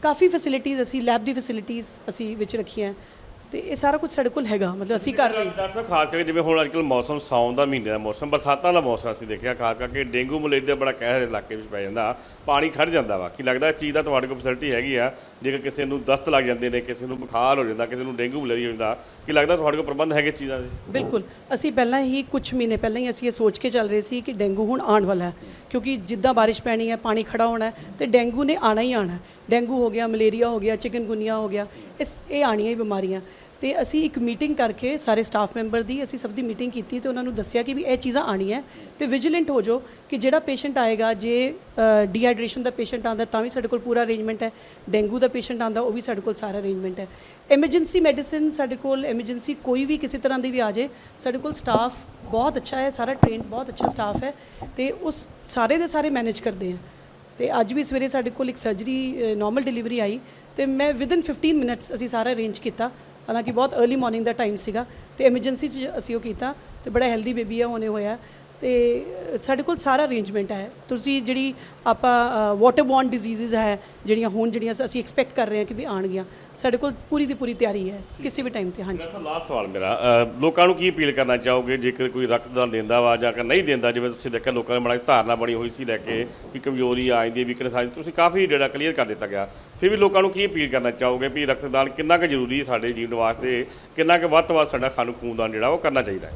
ਕਾਫੀ ਫੈਸਿਲਿਟੀਜ਼ ਅਸੀਂ ਲੈਬ ਦੀ ਫੈਸਿਲਿਟੀਜ਼ ਅਸੀਂ ਵਿੱਚ ਰੱਖੀਆਂ ਤੇ ਇਹ ਸਾਰਾ ਕੁਝ ਸਾਡੇ ਕੋਲ ਹੈਗਾ ਮਤਲਬ ਅਸੀਂ ਕਰ ਰਹੇ ਹਾਂ। ਡਾਕਟਰ ਸਾਹਿਬ ਖਾਸ ਕਰਕੇ ਜਿਵੇਂ ਹੁਣ ਅੱਜਕੱਲ ਮੌਸਮ ਸਾਉਣ ਦਾ ਮਹੀਨੇ ਦਾ ਮੌਸਮ ਬਰਸਾਤਾਂ ਦਾ ਮੌਸਮ ਅਸੀਂ ਦੇਖਿਆ ਖਾਸ ਕਰਕੇ ਡੇਂਗੂ ਮਲੇਰੀਆ ਦਾ ਬੜਾ ਕਹਿਰ ਇਲਾਕੇ ਵਿੱਚ ਪੈ ਜਾਂਦਾ ਪਾਣੀ ਖੜ ਜਾਂਦਾ ਵਾ। ਕੀ ਲੱਗਦਾ ਇਹ ਚੀਜ਼ ਦਾ ਤੁਹਾਡੇ ਕੋਲ ਫੈਸਿਲਿਟੀ ਹੈਗੀ ਆ? ਜੇਕਰ ਕਿਸੇ ਨੂੰ ਦਸਤ ਲੱਗ ਜਾਂਦੇ ਨੇ ਕਿਸੇ ਨੂੰ ਬੁਖਾਰ ਹੋ ਜਾਂਦਾ ਕਿਸੇ ਨੂੰ ਡੇਂਗੂ ਮਲੇਰੀਆ ਹੋ ਜਾਂਦਾ ਕੀ ਲੱਗਦਾ ਤੁਹਾਡੇ ਕੋਲ ਪ੍ਰਬੰਧ ਹੈਗੇ ਚੀਜ਼ਾਂ ਦੇ? ਬਿਲਕੁਲ। ਅਸੀਂ ਪਹਿਲਾਂ ਹੀ ਕੁਝ ਮਹੀਨੇ ਪਹਿਲਾਂ ਹੀ ਅਸੀਂ ਇਹ ਸੋਚ ਕੇ ਚੱਲ ਰਹੇ ਸੀ ਕਿ ਡੇਂਗੂ ਹੁਣ ਆਉਣ ਵਾਲਾ ਹੈ ਕਿਉਂਕਿ ਜਿੱਦਾਂ ਬਾਰਿਸ਼ ਪੈਣੀ ਹੈ ਪਾਣੀ ਖੜਾ ਹੋਣਾ ਤੇ ਡੇਂਗੂ ਨੇ ਆਣਾ ਹੀ ਆਣਾ। ਡੇਂਗੂ ਹੋ ਗਿਆ ਮਲੇਰੀਆ ਹੋ ਗਿਆ ਚਿਕਨਗੁਨੀਆ ਹੋ ਗਿਆ ਇਸ ਇਹ ਆਣੀਆਂ ਹੀ ਬਿਮਾਰੀਆਂ। ਤੇ ਅਸੀਂ ਇੱਕ ਮੀਟਿੰਗ ਕਰਕੇ ਸਾਰੇ ਸਟਾਫ ਮੈਂਬਰ ਦੀ ਅਸੀਂ ਸਭ ਦੀ ਮੀਟਿੰਗ ਕੀਤੀ ਤੇ ਉਹਨਾਂ ਨੂੰ ਦੱਸਿਆ ਕਿ ਵੀ ਇਹ ਚੀਜ਼ਾਂ ਆਣੀਆਂ ਤੇ ਵਿਜੀਲੈਂਟ ਹੋ ਜਾਓ ਕਿ ਜਿਹੜਾ ਪੇਸ਼ੈਂਟ ਆਏਗਾ, ਜੇ ਡੀਹਾਈਡਰੇਸ਼ਨ ਦਾ ਪੇਸ਼ੈਂਟ ਆਂਦਾ ਤਾਂ ਵੀ ਸਾਡੇ ਕੋਲ ਪੂਰਾ ਅਰੇਂਜਮੈਂਟ ਹੈ, ਡੇਂਗੂ ਦਾ ਪੇਸ਼ੈਂਟ ਆਂਦਾ ਉਹ ਵੀ ਸਾਡੇ ਕੋਲ ਸਾਰਾ ਅਰੇਂਜਮੈਂਟ ਹੈ। ਐਮਰਜੈਂਸੀ ਮੈਡੀਸਿਨ ਸਾਡੇ ਕੋਲ, ਐਮਰਜੈਂਸੀ ਕੋਈ ਵੀ ਕਿਸੇ ਤਰ੍ਹਾਂ ਦੀ ਵੀ ਆ ਜਾਏ, ਸਾਡੇ ਕੋਲ ਸਟਾਫ ਬਹੁਤ ਅੱਛਾ ਹੈ, ਸਾਰਾ ਟ੍ਰੇਨਡ ਬਹੁਤ ਅੱਛਾ ਸਟਾਫ ਹੈ ਤੇ ਉਸ ਸਾਰੇ ਦੇ ਸਾਰੇ ਮੈਨੇਜ ਕਰਦੇ ਆ ਤੇ ਅੱਜ ਵੀ ਸਵੇਰੇ ਸਾਡੇ ਕੋਲ ਇੱਕ ਸਰਜਰੀ ਨਾਰਮਲ ਡਿਲੀਵਰੀ ਆਈ ਤੇ ਮੈਂ ਵਿਦਨ 15 ਮਿੰਟਸ ਅਸੀਂ ਸਾਰਾ ਅਰੇਂਜ ਕੀਤਾ। ਹਾਲਾਂਕਿ ਬਹੁਤ अर्ਲੀ ਮਾਰਨਿੰਗ ਦਾ ਟਾਈਮ ਸੀਗਾ ਤੇ ਐਮਰਜੈਂਸੀ 'ਚ ਅਸੀਂ ਉਹ ਕੀਤਾ ਤੇ ਬੜਾ ਹੈਲਦੀ ਬੇਬੀ ਆ, ਉਹਨੇ ਹੋਇਆ। ਤੇ ਸਾਡੇ ਕੋਲ ਸਾਰਾ ਅਰੇਂਜਮੈਂਟ ਹੈ। ਤੁਸੀਂ ਜਿਹੜੀ ਆਪਾਂ ਵਾਟਰ ਬੌਰਨ ਡਿਜ਼ੀਜ਼ਸ ਹੈ ਜਿਹੜੀਆਂ ਹੁਣ ਜਿਹੜੀਆਂ ਅਸੀਂ ਐਕਸਪੈਕਟ ਕਰ ਰਹੇ ਹਾਂ ਕਿ ਵੀ ਆਣਗੀਆਂ ਸਾਡੇ ਕੋਲ ਪੂਰੀ ਦੀ ਪੂਰੀ ਤਿਆਰੀ ਹੈ ਕਿਸੇ ਵੀ ਟਾਈਮ ਤੇ ਹਾਂਜੀ। ਲਾਸਟ ਸਵਾਲ ਮੇਰਾ ਅ, ਲੋਕਾਂ ਨੂੰ ਕੀ ਅਪੀਲ ਕਰਨਾ ਚਾਹੋਗੇ? ਜੇਕਰ ਕੋਈ ਰਕਤਦਾਨ ਦਿੰਦਾ ਵਾ ਜਾਂ ਕਿ ਨਹੀਂ ਦਿੰਦਾ ਜਿਵੇਂ ਤੁਸੀਂ ਦੇਖਿਆ ਲੋਕਾਂ ਦੇ ਮਨਾਂ 'ਚ ਧਾਰਨਾ ਬਣੀ ਹੋਈ ਸੀ ਲੈ ਕੇ ਵੀ ਕਮਜ਼ੋਰੀ ਆ ਜਾਂਦੀ ਵੀਕਨੈਸ ਆ ਜਾਂਦੀ ਤੁਸੀਂ ਕਾਫੀ ਜਿਹੜਾ ਕਲੀਅਰ ਕਰ ਦਿੱਤਾ ਗਿਆ। ਫਿਰ ਵੀ ਲੋਕਾਂ ਨੂੰ ਕੀ ਅਪੀਲ ਕਰਨਾ ਚਾਹੋਗੇ ਵੀ ਰਕਤਦਾਨ ਕਿੰਨਾ ਕੁ ਜ਼ਰੂਰੀ ਹੈ ਸਾਡੇ ਜੀਵਨ ਵਾਸਤੇ ਕਿੰਨਾ ਕੁ ਵੱਧ ਤੋਂ ਵੱਧ ਸਾਡਾ ਸਾਨੂੰ ਖੂਨਦਾਨ ਜਿਹੜਾ ਉਹ ਕਰਨਾ ਚਾਹੀਦਾ ਹੈ?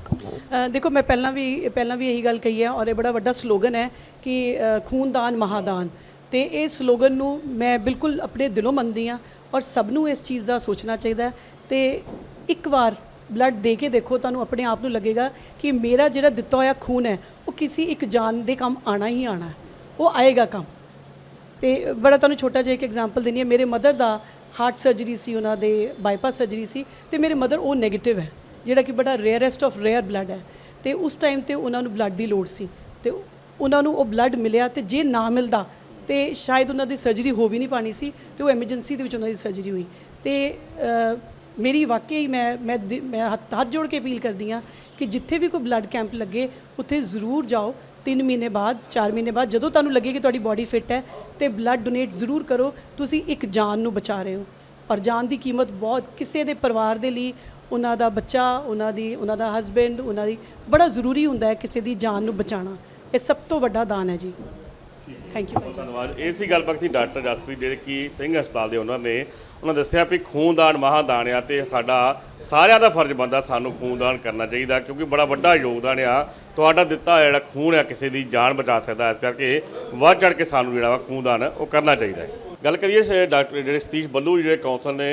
ਅ, ਦੇਖੋ ਮੈਂ ਪਹਿਲਾਂ ਵੀ ਪਹਿਲਾਂ ਵੀ ਇਹੀ ਗੱਲ ਕਹੀ ਹੈ ਔਰ ਇਹ ਬੜਾ ਵੱਡਾ ਸਲੋਗਨ ਹੈ ਕਿ ਅ, ਖੂਨਦਾਨ ਮਹਾਦਾਨ। ਤੇ ਇਹ ਸਲੋਗਨ ਨੂੰ ਮੈਂ ਬਿਲਕੁਲ ਆਪਣੇ ਦਿਲੋਂ ਮੰਨਦੀ ਹਾਂ ਔਰ ਸਭ ਨੂੰ ਇਸ ਚੀਜ਼ ਦਾ ਸੋਚਣਾ ਚਾਹੀਦਾ ਹੈ। ਤੇ ਇੱਕ ਵਾਰ ਬਲੱਡ ਦੇ ਕੇ ਦੇਖੋ, ਤੁਹਾਨੂੰ ਆਪਣੇ ਆਪ ਨੂੰ ਲੱਗੇਗਾ ਕਿ ਮੇਰਾ ਜਿਹੜਾ ਦਿੱਤਾ ਹੋਇਆ ਖੂਨ ਹੈ, ਉਹ ਕਿਸੇ ਇੱਕ ਜਾਨ ਦੇ ਕੰਮ ਆਣਾ ਹੀ ਆਣਾ ਉਹ ਆਏਗਾ ਕੰਮ। ਤੇ ਬੜਾ ਤੁਹਾਨੂੰ ਛੋਟਾ ਜਿਹਾ ਇੱਕ ਐਗਜ਼ਾਮਪਲ ਦਿੰਦੀ ਹਾਂ। ਮੇਰੇ ਮਦਰ ਦਾ ਹਾਰਟ ਸਰਜਰੀ ਸੀ, ਉਹਨਾਂ ਦੇ ਬਾਈਪਾਸ ਸਰਜਰੀ ਸੀ ਤੇ ਮੇਰੇ ਮਦਰ ਉਹ 네ਗੇਟਿਵ ਹੈ, ਜਿਹੜਾ ਕਿ ਬੜਾ ਰੇਅਰੈਸਟ ਆਫ ਰੇਅਰ ਬਲੱਡ ਹੈ। ਤੇ ਉਸ ਟਾਈਮ ਤੇ ਉਹਨਾਂ ਨੂੰ ਬਲੱਡ ਦੀ ਲੋੜ ਸੀ। ਤੇ ਉਹਨਾਂ ਨੂੰ ਉਹ ਬਲੱਡ ਮਿਲਿਆ ਤੇ ਜੇ ਨਾ ਮਿਲਦਾ ਤੇ ਸ਼ਾਇਦ ਉਹਨਾਂ ਦੀ ਸਰਜਰੀ ਹੋ ਵੀ ਨਹੀਂ ਪਾਣੀ ਸੀ ਤੇ ਉਹ ਐਮਰਜੈਂਸੀ ਦੇ ਵਿੱਚ ਉਹਨਾਂ ਦੀ ਸਰਜਰੀ ਹੋਈ। ਤੇ ਮੇਰੀ ਵਾਕਈ ਮੈਂ ਮੈਂ ਮੈਂ ਹੱਥ ਹੱਥ ਜੋੜ ਕੇ ਅਪੀਲ ਕਰਦੀ ਹਾਂ ਕਿ ਜਿੱਥੇ ਵੀ ਕੋਈ ਬਲੱਡ ਕੈਂਪ ਲੱਗੇ, ਉੱਥੇ ਜ਼ਰੂਰ ਜਾਓ। 3 ਮਹੀਨੇ ਬਾਅਦ 4 ਮਹੀਨੇ ਬਾਅਦ, ਜਦੋਂ ਤੁਹਾਨੂੰ ਲੱਗੇ ਕਿ ਤੁਹਾਡੀ ਬਾਡੀ ਫਿੱਟ ਹੈ ਤੇ ਬਲੱਡ ਡੋਨੇਟ ਜ਼ਰੂਰ ਕਰੋ, ਤੁਸੀਂ ਇੱਕ ਜਾਨ ਨੂੰ ਬਚਾ ਰਹੇ ਹੋ। ਔਰ ਜਾਨ ਦੀ ਕੀਮਤ ਬਹੁਤ, ਕਿਸੇ ਦੇ ਪਰਿਵਾਰ ਦੇ ਲਈ, ਉਹਨਾਂ ਦਾ ਬੱਚਾ, ਉਹਨਾਂ ਦੀ, ਉਹਨਾਂ ਦਾ ਹਸਬੈਂਡ ਉਹਨਾਂ ਦੀ, ਬੜਾ ਜ਼ਰੂਰੀ ਹੁੰਦਾ ਹੈ ਕਿਸੇ ਦੀ ਜਾਨ ਨੂੰ ਬਚਾਉਣਾ। ਇਹ ਸਭ ਤੋਂ ਵੱਡਾ ਦਾਨ ਹੈ ਜੀ। ਥੈਂਕ ਯੂ ਬਹੁਤ ਧੰਨਵਾਦ। ਇਹ ਸੀ ਗੱਲਬਾਤ ਸੀ ਡਾਕਟਰ ਜਸਪ੍ਰੀਤ ਜਿਹੜੇ ਕਿ ਸਿੰਘ ਹਸਪਤਾਲ ਦੇ ਉਹਨਾਂ ਨੇ ਉਹਨਾਂ ਦੱਸਿਆ ਵੀ ਖੂਨਦਾਨ ਮਹਾਦਾਨ ਆ ਤੇ ਸਾਡਾ ਸਾਰਿਆਂ ਦਾ ਫਰਜ਼ ਬਣਦਾ ਸਾਨੂੰ ਖੂਨਦਾਨ ਕਰਨਾ ਚਾਹੀਦਾ ਕਿਉਂਕਿ ਬੜਾ ਵੱਡਾ ਯੋਗਦਾਨ ਆ। ਤੁਹਾਡਾ ਦਿੱਤਾ ਹੋਇਆ ਜਿਹੜਾ ਖੂਨ ਆ ਕਿਸੇ ਦੀ ਜਾਨ ਬਚਾ ਸਕਦਾ ਇਸ ਕਰਕੇ ਵੱਧ ਚੜ ਕੇ ਸਾਨੂੰ ਜਿਹੜਾ ਵਾ ਖੂਨਦਾਨ ਉਹ ਕਰਨਾ ਚਾਹੀਦਾ ਹੈ। ਗੱਲ ਕਰੀਏ ਡਾਕਟਰ ਜਿਹੜੇ ਸਤੀਸ਼ ਬੱਲੂ ਜਿਹੜੇ ਕੌਂਸਲ ਨੇ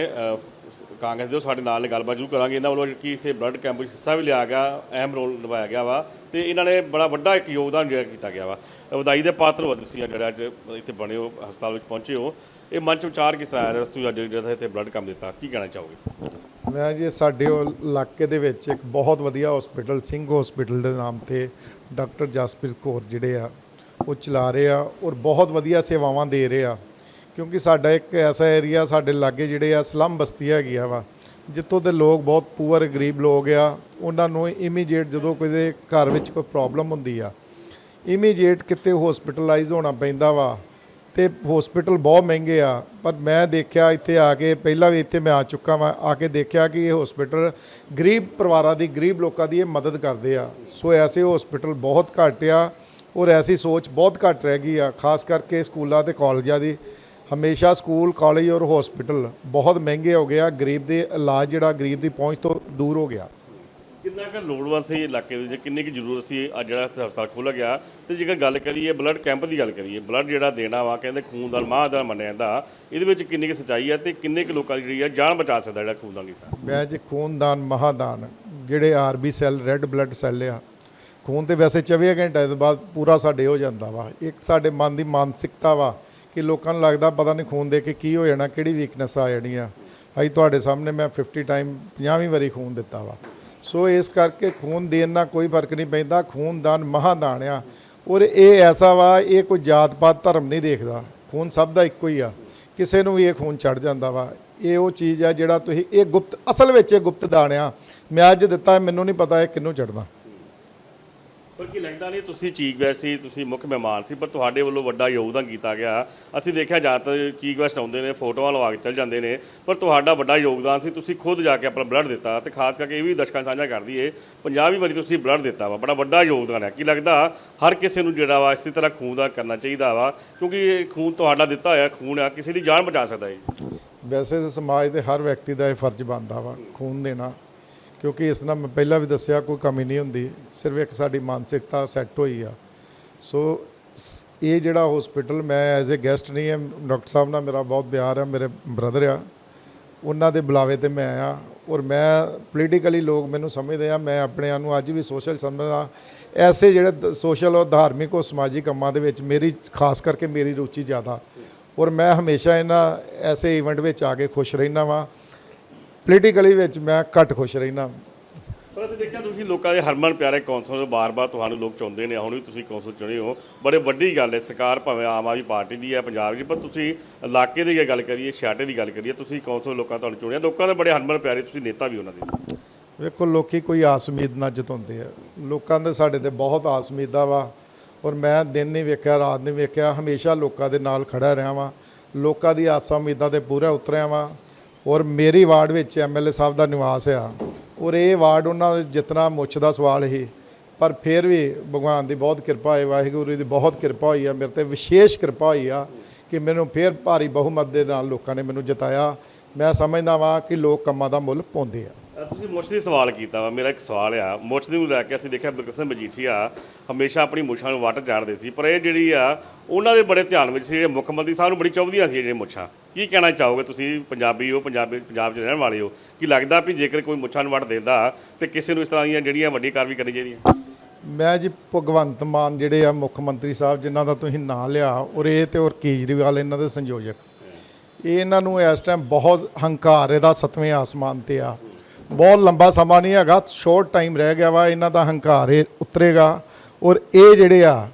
ਕਾਂਗਰਸ ਦੇ ਉਹ ਸਾਡੇ ਨਾਲ ਗੱਲਬਾਤ ਜ਼ਰੂਰ ਕਰਾਂਗੇ। ਇਹਨਾਂ ਵੱਲੋਂ ਕਿ ਇੱਥੇ ਬਲੱਡ ਕੈਂਪ ਵਿੱਚ ਹਿੱਸਾ ਵੀ ਲਿਆ ਗਿਆ, ਅਹਿਮ ਰੋਲ ਨਿਭਾਇਆ ਗਿਆ ਵਾ ਤੇ ਇਹਨਾਂ ਨੇ ਬੜਾ ਵੱਡਾ ਇੱਕ ਯੋਗਦਾਨ ਜਿਹੜਾ ਕੀਤਾ ਗਿਆ ਵਾ। ਵਧਾਈ ਦੇ ਪਾਤਰ ਹੋ ਤੁਸੀਂ ਜਿਹੜਾ ਅੱਜ ਇੱਥੇ ਬਣੇ ਹੋ, ਹਸਪਤਾਲ ਵਿੱਚ ਪਹੁੰਚੇ ਹੋ। ਇਹ ਮਨ ਚ ਵਿਚਾਰ ਕਿਸ ਤਰ੍ਹਾਂ ਆਇਆ ਤੁਸੀਂ ਅੱਜ ਜਿਹੜਾ ਇੱਥੇ ਬਲੱਡ ਕੈਂਪ ਦਿੱਤਾ, ਕੀ ਕਹਿਣਾ ਚਾਹੋਗੇ? ਮੈਂ ਜੀ ਸਾਡੇ ਉਹ ਇਲਾਕੇ ਦੇ ਵਿੱਚ ਇੱਕ ਬਹੁਤ ਵਧੀਆ ਹਸਪੀਟਲ ਸਿੰਘ ਹਸਪੀਟਲ ਦੇ ਨਾਮ ਤੇ ਡਾਕਟਰ ਜਸਪ੍ਰੀਤ ਕੌਰ ਜਿਹੜੇ ਆ, ਉਹ ਚਲਾ ਰਹੇ ਆ ਔਰ ਬਹੁਤ ਵਧੀਆ ਸੇਵਾਵਾਂ ਦੇ ਰਹੇ ਆ। ਕਿਉਂਕਿ ਸਾਡਾ ਇੱਕ ਐਸਾ ਏਰੀਆ, ਸਾਡੇ ਲਾਗੇ ਜਿਹੜੇ ਆ ਸਲਮ ਬਸਤੀ ਹੈਗੀ ਆ ਵਾ, ਜਿੱਥੋਂ ਦੇ ਲੋਕ ਬਹੁਤ ਪੂਅਰ, ਗਰੀਬ ਲੋਕ ਆ, ਉਹਨਾਂ ਨੂੰ ਇਮੀਡੀਏਟ ਜਦੋਂ ਕੋਈ ਦੇ ਘਰ ਵਿੱਚ ਕੋਈ ਪ੍ਰੋਬਲਮ ਹੁੰਦੀ ਆ ਇਮੀਡੀਏਟ ਕਿਤੇ ਹਸਪੀਟਲਾਈਜ਼ ਹੋਣਾ ਪੈਂਦਾ ਵਾ, ਤੇ ਹਸਪੀਟਲ ਬਹੁਤ ਮਹਿੰਗੇ ਆ, ਪਰ ਮੈਂ ਦੇਖਿਆ ਇੱਥੇ ਆ ਕੇ, ਪਹਿਲਾਂ ਵੀ ਇੱਥੇ ਮੈਂ ਆ ਚੁੱਕਾ ਵਾਂ, ਆ ਕੇ ਦੇਖਿਆ ਕਿ ਇਹ ਹਸਪੀਟਲ ਗਰੀਬ ਪਰਿਵਾਰਾਂ ਦੀ, ਗਰੀਬ ਲੋਕਾਂ ਦੀ ਇਹ ਮਦਦ ਕਰਦੇ ਆ, ਸੋ ਐਸੇ ਹਸਪੀਟਲ ਬਹੁਤ ਘੱਟ ਆ, ਔਰ ਐਸੀ ਸੋਚ ਬਹੁਤ ਘੱਟ ਰਹਿ ਗਈ ਆ, ਖਾਸ ਕਰਕੇ ਸਕੂਲਾਂ ਤੇ ਕਾਲਜਾਂ ਦੀ ਹਮੇਸ਼ਾ ਸਕੂਲ ਕਾਲਜ ਔਰ ਹਸਪੀਟਲ ਬਹੁਤ ਮਹਿੰਗੇ ਹੋ ਗਏ ਆ। ਗਰੀਬ ਦੇ ਇਲਾਜ ਜਿਹੜਾ ਗਰੀਬ ਦੀ ਪਹੁੰਚ ਤੋਂ ਦੂਰ ਹੋ ਗਿਆ। ਕਿੰਨਾ ਕੁ ਲੋੜਵੰਦ ਸੀ ਇਲਾਕੇ ਵਿੱਚ? ਕਿੰਨੀ ਕੁ ਜ਼ਰੂਰਤ ਸੀ ਅੱਜ ਜਿਹੜਾ ਹਸਪਤਾਲ ਖੋਲ੍ਹਿਆ ਗਿਆ ਤੇ ਜੇਕਰ ਗੱਲ ਕਰੀਏ ਬਲੱਡ ਕੈਂਪ ਦੀ ਗੱਲ ਕਰੀਏ ਬਲੱਡ ਜਿਹੜਾ ਦੇਣਾ ਵਾ ਕਹਿੰਦੇ ਖੂਨਦਾਨ ਮਹਾਦਾਨ ਮੰਨਿਆ ਜਾਂਦਾ ਇਹਦੇ ਵਿੱਚ ਕਿੰਨੀ ਕੁ ਸੱਚਾਈ ਹੈ ਤੇ ਕਿੰਨੇ ਕੁ ਲੋਕਾਂ ਦੀ ਜਿਹੜੀ ਆ ਜਾਨ ਬਚਾ ਸਕਦਾ ਜਿਹੜਾ ਖੂਨਦਾਨ ਕੀਤਾ? ਮੈਂ ਜੀ ਖੂਨਦਾਨ ਮਹਾਦਾਨ ਜਿਹੜੇ RB cell red blood cell ਆ ਖੂਨ ਤੇ ਵੈਸੇ 24 ਘੰਟੇ ਤੋਂ ਬਾਅਦ ਪੂਰਾ ਸਾਡੇ ਹੋ ਜਾਂਦਾ ਵਾ। ਇੱਕ ਸਾਡੇ ਮਨ ਦੀ ਮਾਨਸਿਕਤਾ ਵਾ ਕਿ ਲੋਕਾਂ ਨੂੰ ਲੱਗਦਾ ਪਤਾ ਨਹੀਂ ਖੂਨ ਦੇ ਕੇ ਕੀ ਹੋ ਜਾਣਾ, ਕਿਹੜੀ ਵੀਕਨੈਸ ਆ ਜਾਣੀ ਆ। ਅੱਜ ਤੁਹਾਡੇ ਸਾਹਮਣੇ ਮੈਂ 50 ਟਾਈਮ 50ਵੀਂ ਵਾਰੀ ਖੂਨ ਦਿੱਤਾ ਵਾ। ਸੋ ਇਸ ਕਰਕੇ ਖੂਨ ਦੇਣ ਨਾਲ ਕੋਈ ਫ਼ਰਕ ਨਹੀਂ ਪੈਂਦਾ ਖੂਨਦਾਨ ਮਹਾਦਾਨ ਆ। ਔਰ ਇਹ ਐਸਾ ਵਾ, ਇਹ ਕੋਈ ਜਾਤ ਪਾਤ ਧਰਮ ਨਹੀਂ ਦੇਖਦਾ। ਖੂਨ ਸਭ ਦਾ ਇੱਕੋ ਹੀ ਆ। ਕਿਸੇ ਨੂੰ ਵੀ ਇਹ ਖੂਨ ਚੜ ਜਾਂਦਾ ਵਾ। ਇਹ ਉਹ ਚੀਜ਼ ਆ ਜਿਹੜਾ ਤੁਸੀਂ, ਇਹ ਗੁਪਤ, ਅਸਲ ਵਿੱਚ ਇਹ ਗੁਪਤ ਦਾਨ ਆ। ਮੈਂ ਅੱਜ ਦਿੱਤਾ, ਮੈਨੂੰ ਨਹੀਂ ਪਤਾ ਇਹ ਕਿਹਨੂੰ ਚੜਨਾ ਪਰ ਕੀ ਲੱਗਦਾ ਨਹੀਂ ਤੁਸੀਂ ਚੀਫ ਗੈਸਟ ਸੀ ਤੁਸੀਂ ਮੁੱਖ ਮਹਿਮਾਨ ਸੀ, ਪਰ ਤੁਹਾਡੇ ਵੱਲੋਂ ਵੱਡਾ ਯੋਗਦਾਨ ਕੀਤਾ ਗਿਆ। ਅਸੀਂ ਦੇਖਿਆ ਜ਼ਿਆਦਾਤਰ ਚੀਫ ਗੈਸਟ ਆਉਂਦੇ ਨੇ, ਫੋਟੋਆਂ ਲਵਾ ਕੇ ਚੱਲ ਜਾਂਦੇ ਨੇ, ਪਰ ਤੁਹਾਡਾ ਵੱਡਾ ਯੋਗਦਾਨ ਸੀ, ਤੁਸੀਂ ਖੁਦ ਜਾ ਕੇ ਆਪਣਾ ਬਲੱਡ ਦਿੱਤਾ ਤੇ ਖਾਸ ਕਰਕੇ ਇਹ ਵੀ ਦਰਸ਼ਕਾਂ ਸਾਂਝਾ ਕਰਦੀ ਏ, ਪੰਜਾਬੀ ਵਾਰੀ ਤੁਸੀਂ ਬਲੱਡ ਦਿੱਤਾ ਵਾ, ਬੜਾ ਵੱਡਾ ਯੋਗਦਾਨ ਹੈ। ਕੀ ਲੱਗਦਾ ਹਰ ਕਿਸੇ ਨੂੰ ਜਿਹੜਾ ਵਾ ਇਸੇ ਤਰ੍ਹਾਂ ਖੂਨ ਦਾ ਕਰਨਾ ਚਾਹੀਦਾ ਵਾ, ਕਿਉਂਕਿ ਇਹ ਖੂਨ ਤੁਹਾਡਾ ਦਿੱਤਾ ਹੋਇਆ ਖੂਨ ਆ, ਕਿਸੇ ਦੀ ਜਾਨ ਬਚਾ ਸਕਦਾ ਹੈ ਵੈਸੇ ਤਾਂ ਸਮਾਜ ਦੇ ਹਰ ਵਿਅਕਤੀ ਦਾ ਇਹ ਫਰਜ਼ ਬਣਦਾ ਵਾ, ਖੂਨ ਦੇਣਾ। ਕਿਉਂਕਿ ਇਸ ਨਾਲ ਮੈਂ ਪਹਿਲਾਂ ਵੀ ਦੱਸਿਆ ਕੋਈ ਕਮੀ ਨਹੀਂ ਹੁੰਦੀ, ਸਿਰਫ ਇੱਕ ਸਾਡੀ ਮਾਨਸਿਕਤਾ ਸੈੱਟ ਹੋਈ ਆ। ਸੋ ਸ- ਇਹ ਜਿਹੜਾ ਹਸਪੀਟਲ ਮੈਂ ਐਜ਼ ਅ ਗੈਸਟ ਨਹੀਂ ਹੈ ਡਾਕਟਰ ਸਾਹਿਬ ਨਾਲ ਮੇਰਾ ਬਹੁਤ ਪਿਆਰ ਹੈ ਮੇਰੇ ਬ੍ਰਦਰ ਆ। ਉਹਨਾਂ ਦੇ ਬੁਲਾਵੇ ਤੇ ਮੈਂ ਆਇਆ ਔਰ ਮੈਂ ਪੋਲੀਟੀਕਲੀ ਲੋਕ ਮੈਨੂੰ ਸਮਝਦੇ ਆ, ਮੈਂ ਆਪਣੇ ਆਪ ਨੂੰ ਅੱਜ ਵੀ ਸੋਸ਼ਲ ਸਮਝਦਾ। ਐਸੇ ਜਿਹੜੇ ਸੋਸ਼ਲ ਔਰ ਧਾਰਮਿਕ ਔਰ ਸਮਾਜਿਕ ਕੰਮਾਂ ਦੇ ਵਿੱਚ ਮੇਰੀ, ਖਾਸ ਕਰਕੇ ਮੇਰੀ ਰੁਚੀ ਜ਼ਿਆਦਾ। ਔਰ ਮੈਂ ਹਮੇਸ਼ਾ ਇਹਨਾਂ ਐਸੇ ਇਵੈਂਟ ਵਿੱਚ ਆ ਕੇ ਖੁਸ਼ ਰਹਿਣਾ ਵਾਂ। ਪੋਲੀਟੀਕਲੀ ਵਿੱਚ ਮੈਂ ਘੱਟ ਖੁਸ਼ ਰਹਿਣਾ ਪਰ ਅਸੀਂ ਦੇਖਿਆ ਤੁਸੀਂ ਲੋਕਾਂ ਦੇ ਹਰਮਨ ਪਿਆਰੇ ਕੌਂਸਲ ਤੋਂ ਬਾਰ-ਬਾਰ ਤੁਹਾਨੂੰ ਲੋਕ ਚਾਹੁੰਦੇ ਨੇ ਹੁਣ ਵੀ ਤੁਸੀਂ ਕੌਂਸਲ ਚੁਣੇ ਹੋ। ਬੜੇ ਵੱਡੀ ਗੱਲ ਹੈ ਸਰਕਾਰ ਭਾਵੇਂ ਆਮ ਆਦਮੀ ਪਾਰਟੀ ਦੀ ਹੈ ਪੰਜਾਬ ਦੀ ਪਰ ਤੁਸੀਂ ਇਲਾਕੇ ਦੀ ਗੱਲ ਕਰੀਏ ਛਾਟੇ ਦੀ ਗੱਲ ਕਰੀਏ ਤੁਸੀਂ ਕੌਂਸਲ ਲੋਕਾਂ ਤੁਹਾਨੂੰ ਚੁਣਿਆ। ਲੋਕਾਂ ਦੇ ਬੜੇ ਹਰਮਨ ਪਿਆਰੇ ਤੁਸੀਂ ਨੇਤਾ ਵੀ ਉਹਨਾਂ ਦੇ। ਵੇਖੋ ਲੋਕੀ ਕੋਈ ਆਸ ਉਮੀਦ ਨਾਲ ਜਤਾਉਂਦੇ ਆ। ਲੋਕਾਂ ਦੇ ਸਾਡੇ ਤੇ ਬਹੁਤ ਆਸ ਉਮੀਦਾਂ ਵਾ ਔਰ ਮੈਂ ਦਿਨ ਨਹੀਂ ਵੇਖਿਆ ਰਾਤ ਨਹੀਂ ਵੇਖਿਆ ਹਮੇਸ਼ਾ ਲੋਕਾਂ ਦੇ ਨਾਲ ਖੜਾ ਰਿਹਾ ਵਾਂ। ਲੋਕਾਂ ਦੀ ਆਸਾਂ ਉਮੀਦਾਂ ਤੇ ਪੂਰਾ ਉਤਰਿਆ ਵਾਂ। ਔਰ ਮੇਰੀ ਵਾਰਡ ਵਿੱਚ ਐਮਐਲਏ ਸਾਹਿਬ ਦਾ ਨਿਵਾਸ ਆ। ਔਰ ਇਹ ਵਾਰਡ ਉਹਨਾਂ ਦਾ ਜਿਤਨਾ ਮੁੱਛ ਦਾ ਸਵਾਲ ਸੀ, ਪਰ ਫਿਰ ਵੀ ਭਗਵਾਨ ਦੀ ਬਹੁਤ ਕਿਰਪਾ ਹੋਈ, ਵਾਹਿਗੁਰੂ ਦੀ ਬਹੁਤ ਕਿਰਪਾ ਹੋਈ ਆ, ਮੇਰੇ ਤੇ ਵਿਸ਼ੇਸ਼ ਕਿਰਪਾ ਹੋਈ ਆ ਕਿ ਮੈਨੂੰ ਫਿਰ ਭਾਰੀ ਬਹੁਮਤ ਦੇ ਨਾਲ ਲੋਕਾਂ ਨੇ ਮੈਨੂੰ ਜਿਤਾਇਆ। ਮੈਂ ਸਮਝਦਾ ਵਾਂ ਕਿ ਲੋਕ ਕੰਮਾਂ ਦਾ ਮੁੱਲ ਪਾਉਂਦੇ ਆ। ਤੁਸੀਂ ਮੁੱਛ ਦੀ ਸਵਾਲ ਕੀਤਾ ਵਾ, ਮੇਰਾ ਇੱਕ ਸਵਾਲ ਆ। ਮੁੱਛ ਨੂੰ ਲੈ ਕੇ ਅਸੀਂ ਦੇਖਿਆ ਬਿਕਰਮ ਮਜੀਠੀਆ ਹਮੇਸ਼ਾ ਆਪਣੀ ਮੁੱਛਾਂ ਨੂੰ ਵੱਟ ਚਾੜਦੇ ਸੀ, ਪਰ ਇਹ ਜਿਹੜੀ ਆ, ਉਹਨਾਂ ਦੇ ਬੜੇ ਧਿਆਨ ਵਿੱਚ ਸੀ, ਜਿਹੜੇ ਮੁੱਖ ਮੰਤਰੀ ਸਾਹਿਬ ਨੂੰ ਬੜੀ ਚੁਭਦੀਆਂ ਸੀ ਜਿਹੜੀਆਂ ਮੁੱਛਾਂ। ਕੀ ਕਹਿਣਾ ਚਾਹੋਗੇ ਤੁਸੀਂ, ਪੰਜਾਬੀ ਹੋ, ਪੰਜਾਬੀ, ਪੰਜਾਬ 'ਚ ਰਹਿਣ ਵਾਲੇ ਹੋ, ਕੀ ਲੱਗਦਾ ਵੀ ਜੇਕਰ ਕੋਈ ਮੁੱਛਾਂ ਨੂੰ ਵੱਟ ਦਿੰਦਾ ਤੇ ਕਿਸੇ ਨੂੰ ਇਸ ਤਰ੍ਹਾਂ ਦੀਆਂ ਜਿਹੜੀਆਂ ਵੱਡੀ ਕਾਰਵਾਈ ਕਰਨੀ ਚਾਹੀਦੀ ਹੈ? ਮੈਂ ਜੀ ਭਗਵੰਤ ਮਾਨ ਜਿਹੜੇ ਆ ਮੁੱਖ ਮੰਤਰੀ ਸਾਹਿਬ, ਜਿਨ੍ਹਾਂ ਦਾ ਤੁਸੀਂ ਨਾਂ ਲਿਆ, ਔਰ ਇਹ ਤੇ ਔਰ ਕੇਜਰੀਵਾਲ ਇਹਨਾਂ ਦੇ ਸੰਯੋਜਕ। ਇਹ ਇਹਨਾਂ ਨੂੰ ਇਸ ਟਾਈਮ ਬਹੁਤ ਹੰਕਾਰ, ਇਹਦਾ ਸਤਵੇਂ ਆਸਮਾਨ ਤੇ ਆ। ਬਹੁਤ ਲੰਬਾ ਸਮਾਂ ਨਹੀਂ ਹੈਗਾ ਸ਼ੋਰਟ ਟਾਈਮ ਰਹਿ ਗਿਆ ਵਾ, ਇਹਨਾਂ ਦਾ ਹੰਕਾਰ ਇਹ ਉਤਰੇਗਾ। ਔਰ ਇਹ ਜਿਹੜੇ ਆ,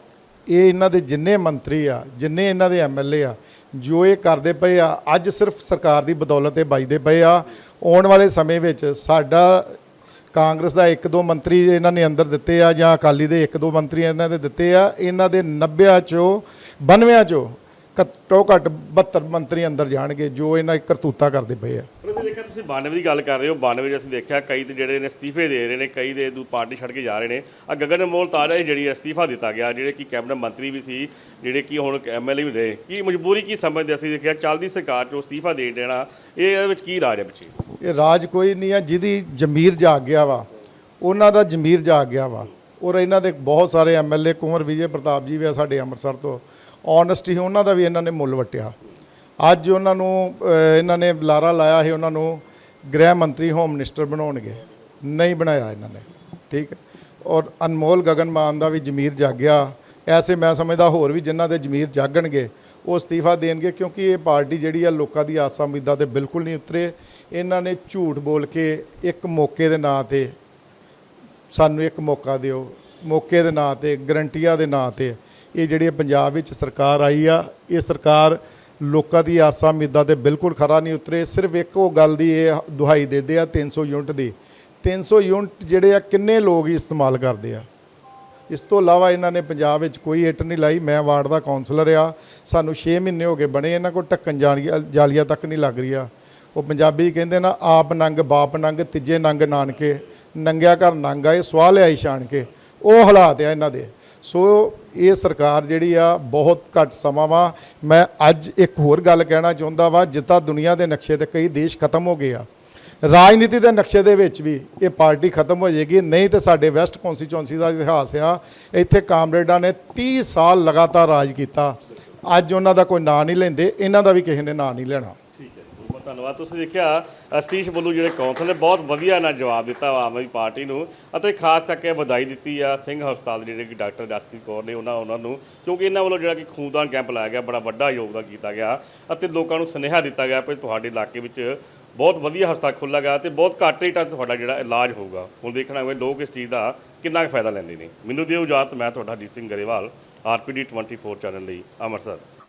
ਇਹ ਇਹਨਾਂ ਦੇ ਜਿੰਨੇ ਮੰਤਰੀ ਆ, ਜਿੰਨੇ ਇਹਨਾਂ ਦੇ ਐਮਐਲਏ ਆ, ਜੋ ਇਹ ਕਰਦੇ ਪਏ ਆ, ਅੱਜ ਸਿਰਫ ਸਰਕਾਰ ਦੀ ਬਦੌਲਤ ਇਹ ਬਜਦੇ ਪਏ ਆ। ਆਉਣ ਵਾਲੇ ਸਮੇਂ ਵਿੱਚ ਸਾਡਾ ਕਾਂਗਰਸ ਦਾ ਇੱਕ ਦੋ ਮੰਤਰੀ ਇਹਨਾਂ ਨੇ ਅੰਦਰ ਦਿੱਤੇ ਆ, ਜਾਂ ਅਕਾਲੀ ਦੇ ਇੱਕ ਦੋ ਮੰਤਰੀ ਇਹਨਾਂ ਦੇ ਦਿੱਤੇ ਆ, ਇਹਨਾਂ ਦੇ 90 ਚੋਂ 92 ਚੋਂ ਘੱਟੋ ਘੱਟ 72 ਮੰਤਰੀ ਅੰਦਰ ਜਾਣਗੇ, ਜੋ ਇਹਨਾਂ ਕਰਤੂਤਾ ਕਰਦੇ ਪਏ ਆ। ਜੇਕਰ ਤੁਸੀਂ 92 ਦੀ ਗੱਲ ਕਰ ਰਹੇ ਹੋ 92 'ਚ ਅਸੀਂ ਦੇਖਿਆ ਕਈ ਤੇ ਜਿਹੜੇ ਨੇ ਅਸਤੀਫੇ ਦੇ ਰਹੇ ਨੇ, ਕਈ ਦੇ ਦੂ ਪਾਰਟੀ ਛੱਡ ਕੇ ਜਾ ਰਹੇ ਨੇ। ਆ ਗਗਨ ਮੋਲ ਤਾਜਾ ਹੀ ਜਿਹੜੀ ਅਸਤੀਫਾ ਦਿੱਤਾ ਗਿਆ, ਜਿਹੜੇ ਕਿ ਕੈਬਨਿਟ ਮੰਤਰੀ ਵੀ ਸੀ, ਜਿਹੜੇ ਕਿ ਹੁਣ ਐਮਐਲਏ ਵੀ ਰਹੇ, ਕੀ ਮਜਬੂਰੀ ਕੀ ਸਮਝਦੇ ਅਸੀਂ ਦੇਖਿਆ, ਚੱਲਦੀ ਸਰਕਾਰ 'ਚੋਂ ਅਸਤੀਫਾ ਦੇ ਦੇਣਾ, ਇਹ ਇਹਦੇ ਵਿੱਚ ਕੀ ਰਾਜ ਹੈ ਪਿੱਛੇ ਇਹ ਰਾਜ ਕੋਈ ਨਹੀਂ ਆ ਜਿਹਦੀ ਜ਼ਮੀਰ ਜਾਗ ਗਿਆ ਵਾ, ਉਹਨਾਂ ਦਾ ਜ਼ਮੀਰ ਜਾਗ ਗਿਆ ਵਾ। ਔਰ ਇਹਨਾਂ ਦੇ ਬਹੁਤ ਸਾਰੇ ਐਮਐਲਏ ਕੁੰਵਰ ਵਿਜੇ ਪ੍ਰਤਾਪ ਜੀ ਵੀ ਆ ਸਾਡੇ ਅੰਮ੍ਰਿਤਸਰ ਤੋਂ ਓਨੈਸਟੀ ਉਹਨਾਂ ਦਾ ਵੀ ਇਹਨਾਂ ਨੇ ਮੁੱਲ ਵਟਿਆ। ਅੱਜ ਉਹਨਾਂ ਨੂੰ ਇਹਨਾਂ ਨੇ ਲਾਰਾ ਲਾਇਆ ਸੀ, ਉਹਨਾਂ ਨੂੰ ਗ੍ਰਹਿ ਮੰਤਰੀ, ਹੋਮ ਮਿਨਿਸਟਰ ਬਣਾਉਣਗੇ। ਨਹੀਂ ਬਣਾਇਆ ਇਹਨਾਂ ਨੇ, ਠੀਕ ਹੈ। ਔਰ ਅਨਮੋਲ ਗਗਨ ਮਾਨ ਦਾ ਵੀ ਜ਼ਮੀਰ ਜਾਗਿਆ। ਐਸੇ ਮੈਂ ਸਮਝਦਾ ਹੋਰ ਵੀ ਜਿਨ੍ਹਾਂ ਦੇ ਜ਼ਮੀਰ ਜਾਗਣਗੇ, ਉਹ ਅਸਤੀਫਾ ਦੇਣਗੇ, ਕਿਉਂਕਿ ਇਹ ਪਾਰਟੀ ਜਿਹੜੀ ਆ, ਲੋਕਾਂ ਦੀ ਆਸਾਂ ਉਮੀਦਾਂ ਤੇ ਬਿਲਕੁਲ ਨਹੀਂ ਉਤਰੇ। ਇਹਨਾਂ ਨੇ ਝੂਠ ਬੋਲ ਕੇ ਇੱਕ ਮੌਕੇ ਦੇ ਨਾਂ ਤੇ, ਸਾਨੂੰ ਇੱਕ ਮੌਕਾ ਦਿਓ, ਮੌਕੇ ਦੇ ਨਾਂ ਤੇ, ਗਰੰਟੀਆਂ ਦੇ ਨਾਂ ਤੇ, ਇਹ ਜਿਹੜੀ ਪੰਜਾਬ ਵਿੱਚ ਸਰਕਾਰ ਆਈ ਆ, ਇਹ ਸਰਕਾਰ ਲੋਕਾਂ ਦੀ ਆਸਾਂ ਉਮੀਦਾਂ ਤੇ ਬਿਲਕੁਲ ਖਰਾ ਨਹੀਂ ਉਤਰੇ। ਸਿਰਫ ਇੱਕ ਉਹ ਗੱਲ ਦੀ ਇਹ ਦੁਹਾਈ ਦੇਦੇ ਆ 300 ਯੂਨਿਟ ਦੀ। 300 ਯੂਨਿਟ ਜਿਹੜੇ ਆ, ਕਿੰਨੇ ਲੋਕ ਇਸਤੇਮਾਲ ਕਰਦੇ ਆ? ਇਸ ਤੋਂ ਇਲਾਵਾ ਇਹਨਾਂ ਨੇ ਪੰਜਾਬ ਵਿੱਚ ਕੋਈ ਇੱਟ ਨਹੀਂ ਲਾਈ। ਮੈਂ ਵਾਰਡ ਦਾ ਕਾਉਂਸਲਰ ਆ। ਸਾਨੂੰ 6 ਮਹੀਨੇ ਹੋ ਗਏ ਬਣੇ। ਇਹਨਾਂ ਕੋਲ ਢੱਕਣ ਜਾਲੀਆਂ ਜਾਲੀਆਂ ਤੱਕ ਨਹੀਂ ਲੱਗ ਰਹੀ ਆ ਉਹ ਪੰਜਾਬੀ ਕਹਿੰਦੇ ਨਾ, ਆਪ ਨੰਗ, ਬਾਪ ਨੰਗ, ਤੀਜੇ ਨੰਗ ਨਾਨਕੇ, ਨੰਗਿਆ ਘਰ ਨੰਗ ਆਏ ਸਵਾਹ ਲਿਆਈ ਛਾਣ ਕੇ। ਉਹ ਹਾਲਾਤ ਆ ਇਹਨਾਂ ਦੇ। ਸੋ ਇਹ ਸਰਕਾਰ ਜਿਹੜੀ ਆ, ਬਹੁਤ ਘੱਟ ਸਮਾਂ ਵਾ। ਮੈਂ ਅੱਜ ਇੱਕ ਹੋਰ ਗੱਲ ਕਹਿਣਾ ਚਾਹੁੰਦਾ ਵਾ ਜਿੱਦਾਂ ਦੁਨੀਆ ਦੇ ਨਕਸ਼ੇ ਤੇ ਕਈ ਦੇਸ਼ ਖਤਮ ਹੋ ਗਏ ਆ। ਰਾਜਨੀਤੀ ਦੇ ਨਕਸ਼ੇ ਦੇ ਵਿੱਚ ਵੀ ਇਹ ਪਾਰਟੀ ਖਤਮ ਹੋ ਜਾਏਗੀ। ਨਹੀਂ ਤੇ ਸਾਡੇ ਵੈਸਟ ਕੌਂਸਟੀਚੁਐਂਸੀ ਦਾ ਇਤਿਹਾਸ ਆ, ਇੱਥੇ ਕਾਮਰੇਡਾਂ ਨੇ 30 ਸਾਲ ਲਗਾਤਾਰ ਰਾਜ ਕੀਤਾ। ਅੱਜ ਉਹਨਾਂ ਦਾ ਕੋਈ ਨਾਂ ਨਹੀਂ ਲੈਂਦੇ, ਇਹਨਾਂ ਦਾ ਵੀ ਕਿਸੇ ਨੇ ਨਾਂ ਨਹੀਂ ਲੈਣਾ ਠੀਕ ਹੈ ਬਹੁਤ ਬਹੁਤ ਧੰਨਵਾਦ। ਤੁਸੀਂ ਦੇਖਿਆ, ਅਸਤੀਸ਼ ਬੱਲੂ ਜਿਹੜੇ ਕੌਂਸਲ ਨੇ, ਬਹੁਤ ਵਧੀਆ ਨਾਲ ਜਵਾਬ ਦਿੱਤਾ ਆਮ ਆਦਮੀ ਪਾਰਟੀ ਨੂੰ। ਅਤੇ ਖਾਸ ਕਰਕੇ ਵਧਾਈ ਦਿੱਤੀ ਆ ਸਿੰਘ ਹਸਪਤਾਲ ਦੇ ਜਿਹੜੇ ਕਿ ਡਾਕਟਰ ਜਸਪ੍ਰੀਤ ਕੌਰ ਨੇ ਉਹਨਾਂ ਉਹਨਾਂ ਨੂੰ, ਕਿਉਂਕਿ ਇਹਨਾਂ ਵੱਲੋਂ ਜਿਹੜਾ ਕਿ ਖੂਨਦਾਨ ਕੈਂਪ ਲਾਇਆ ਗਿਆ, ਬੜਾ ਵੱਡਾ ਯੋਗਦਾਨ ਕੀਤਾ ਗਿਆ ਅਤੇ ਲੋਕਾਂ ਨੂੰ ਸੁਨੇਹਾ ਦਿੱਤਾ ਗਿਆ ਕਿ ਤੁਹਾਡੇ ਇਲਾਕੇ ਵਿੱਚ ਬਹੁਤ ਵਧੀਆ ਹਸਪਤਾਲ ਖੁੱਲ੍ਹਾ ਗਿਆ ਤੇ ਬਹੁਤ ਘੱਟ ਰੇਟਾਂ 'ਤੇ ਤੁਹਾਡਾ ਜਿਹੜਾ ਇਲਾਜ ਹੋਊਗਾ। ਹੁਣ ਦੇਖਣਾ ਹੋਵੇ ਲੋਕ ਇਸ ਚੀਜ਼ ਦਾ ਕਿੰਨਾ ਕੁ ਫਾਇਦਾ ਲੈਂਦੇ ਨੇ। ਮੈਨੂੰ ਦਿਓ ਇਜਾਜ਼ਤ, ਮੈਂ ਤੁਹਾਡਾ ਜੀਤ ਸਿੰਘ ਗਰੇਵਾਲ, ਆਰਪੀਡੀ 24 ਚੈਨਲ ਲਈ, ਅੰਮ੍ਰਿਤਸਰ।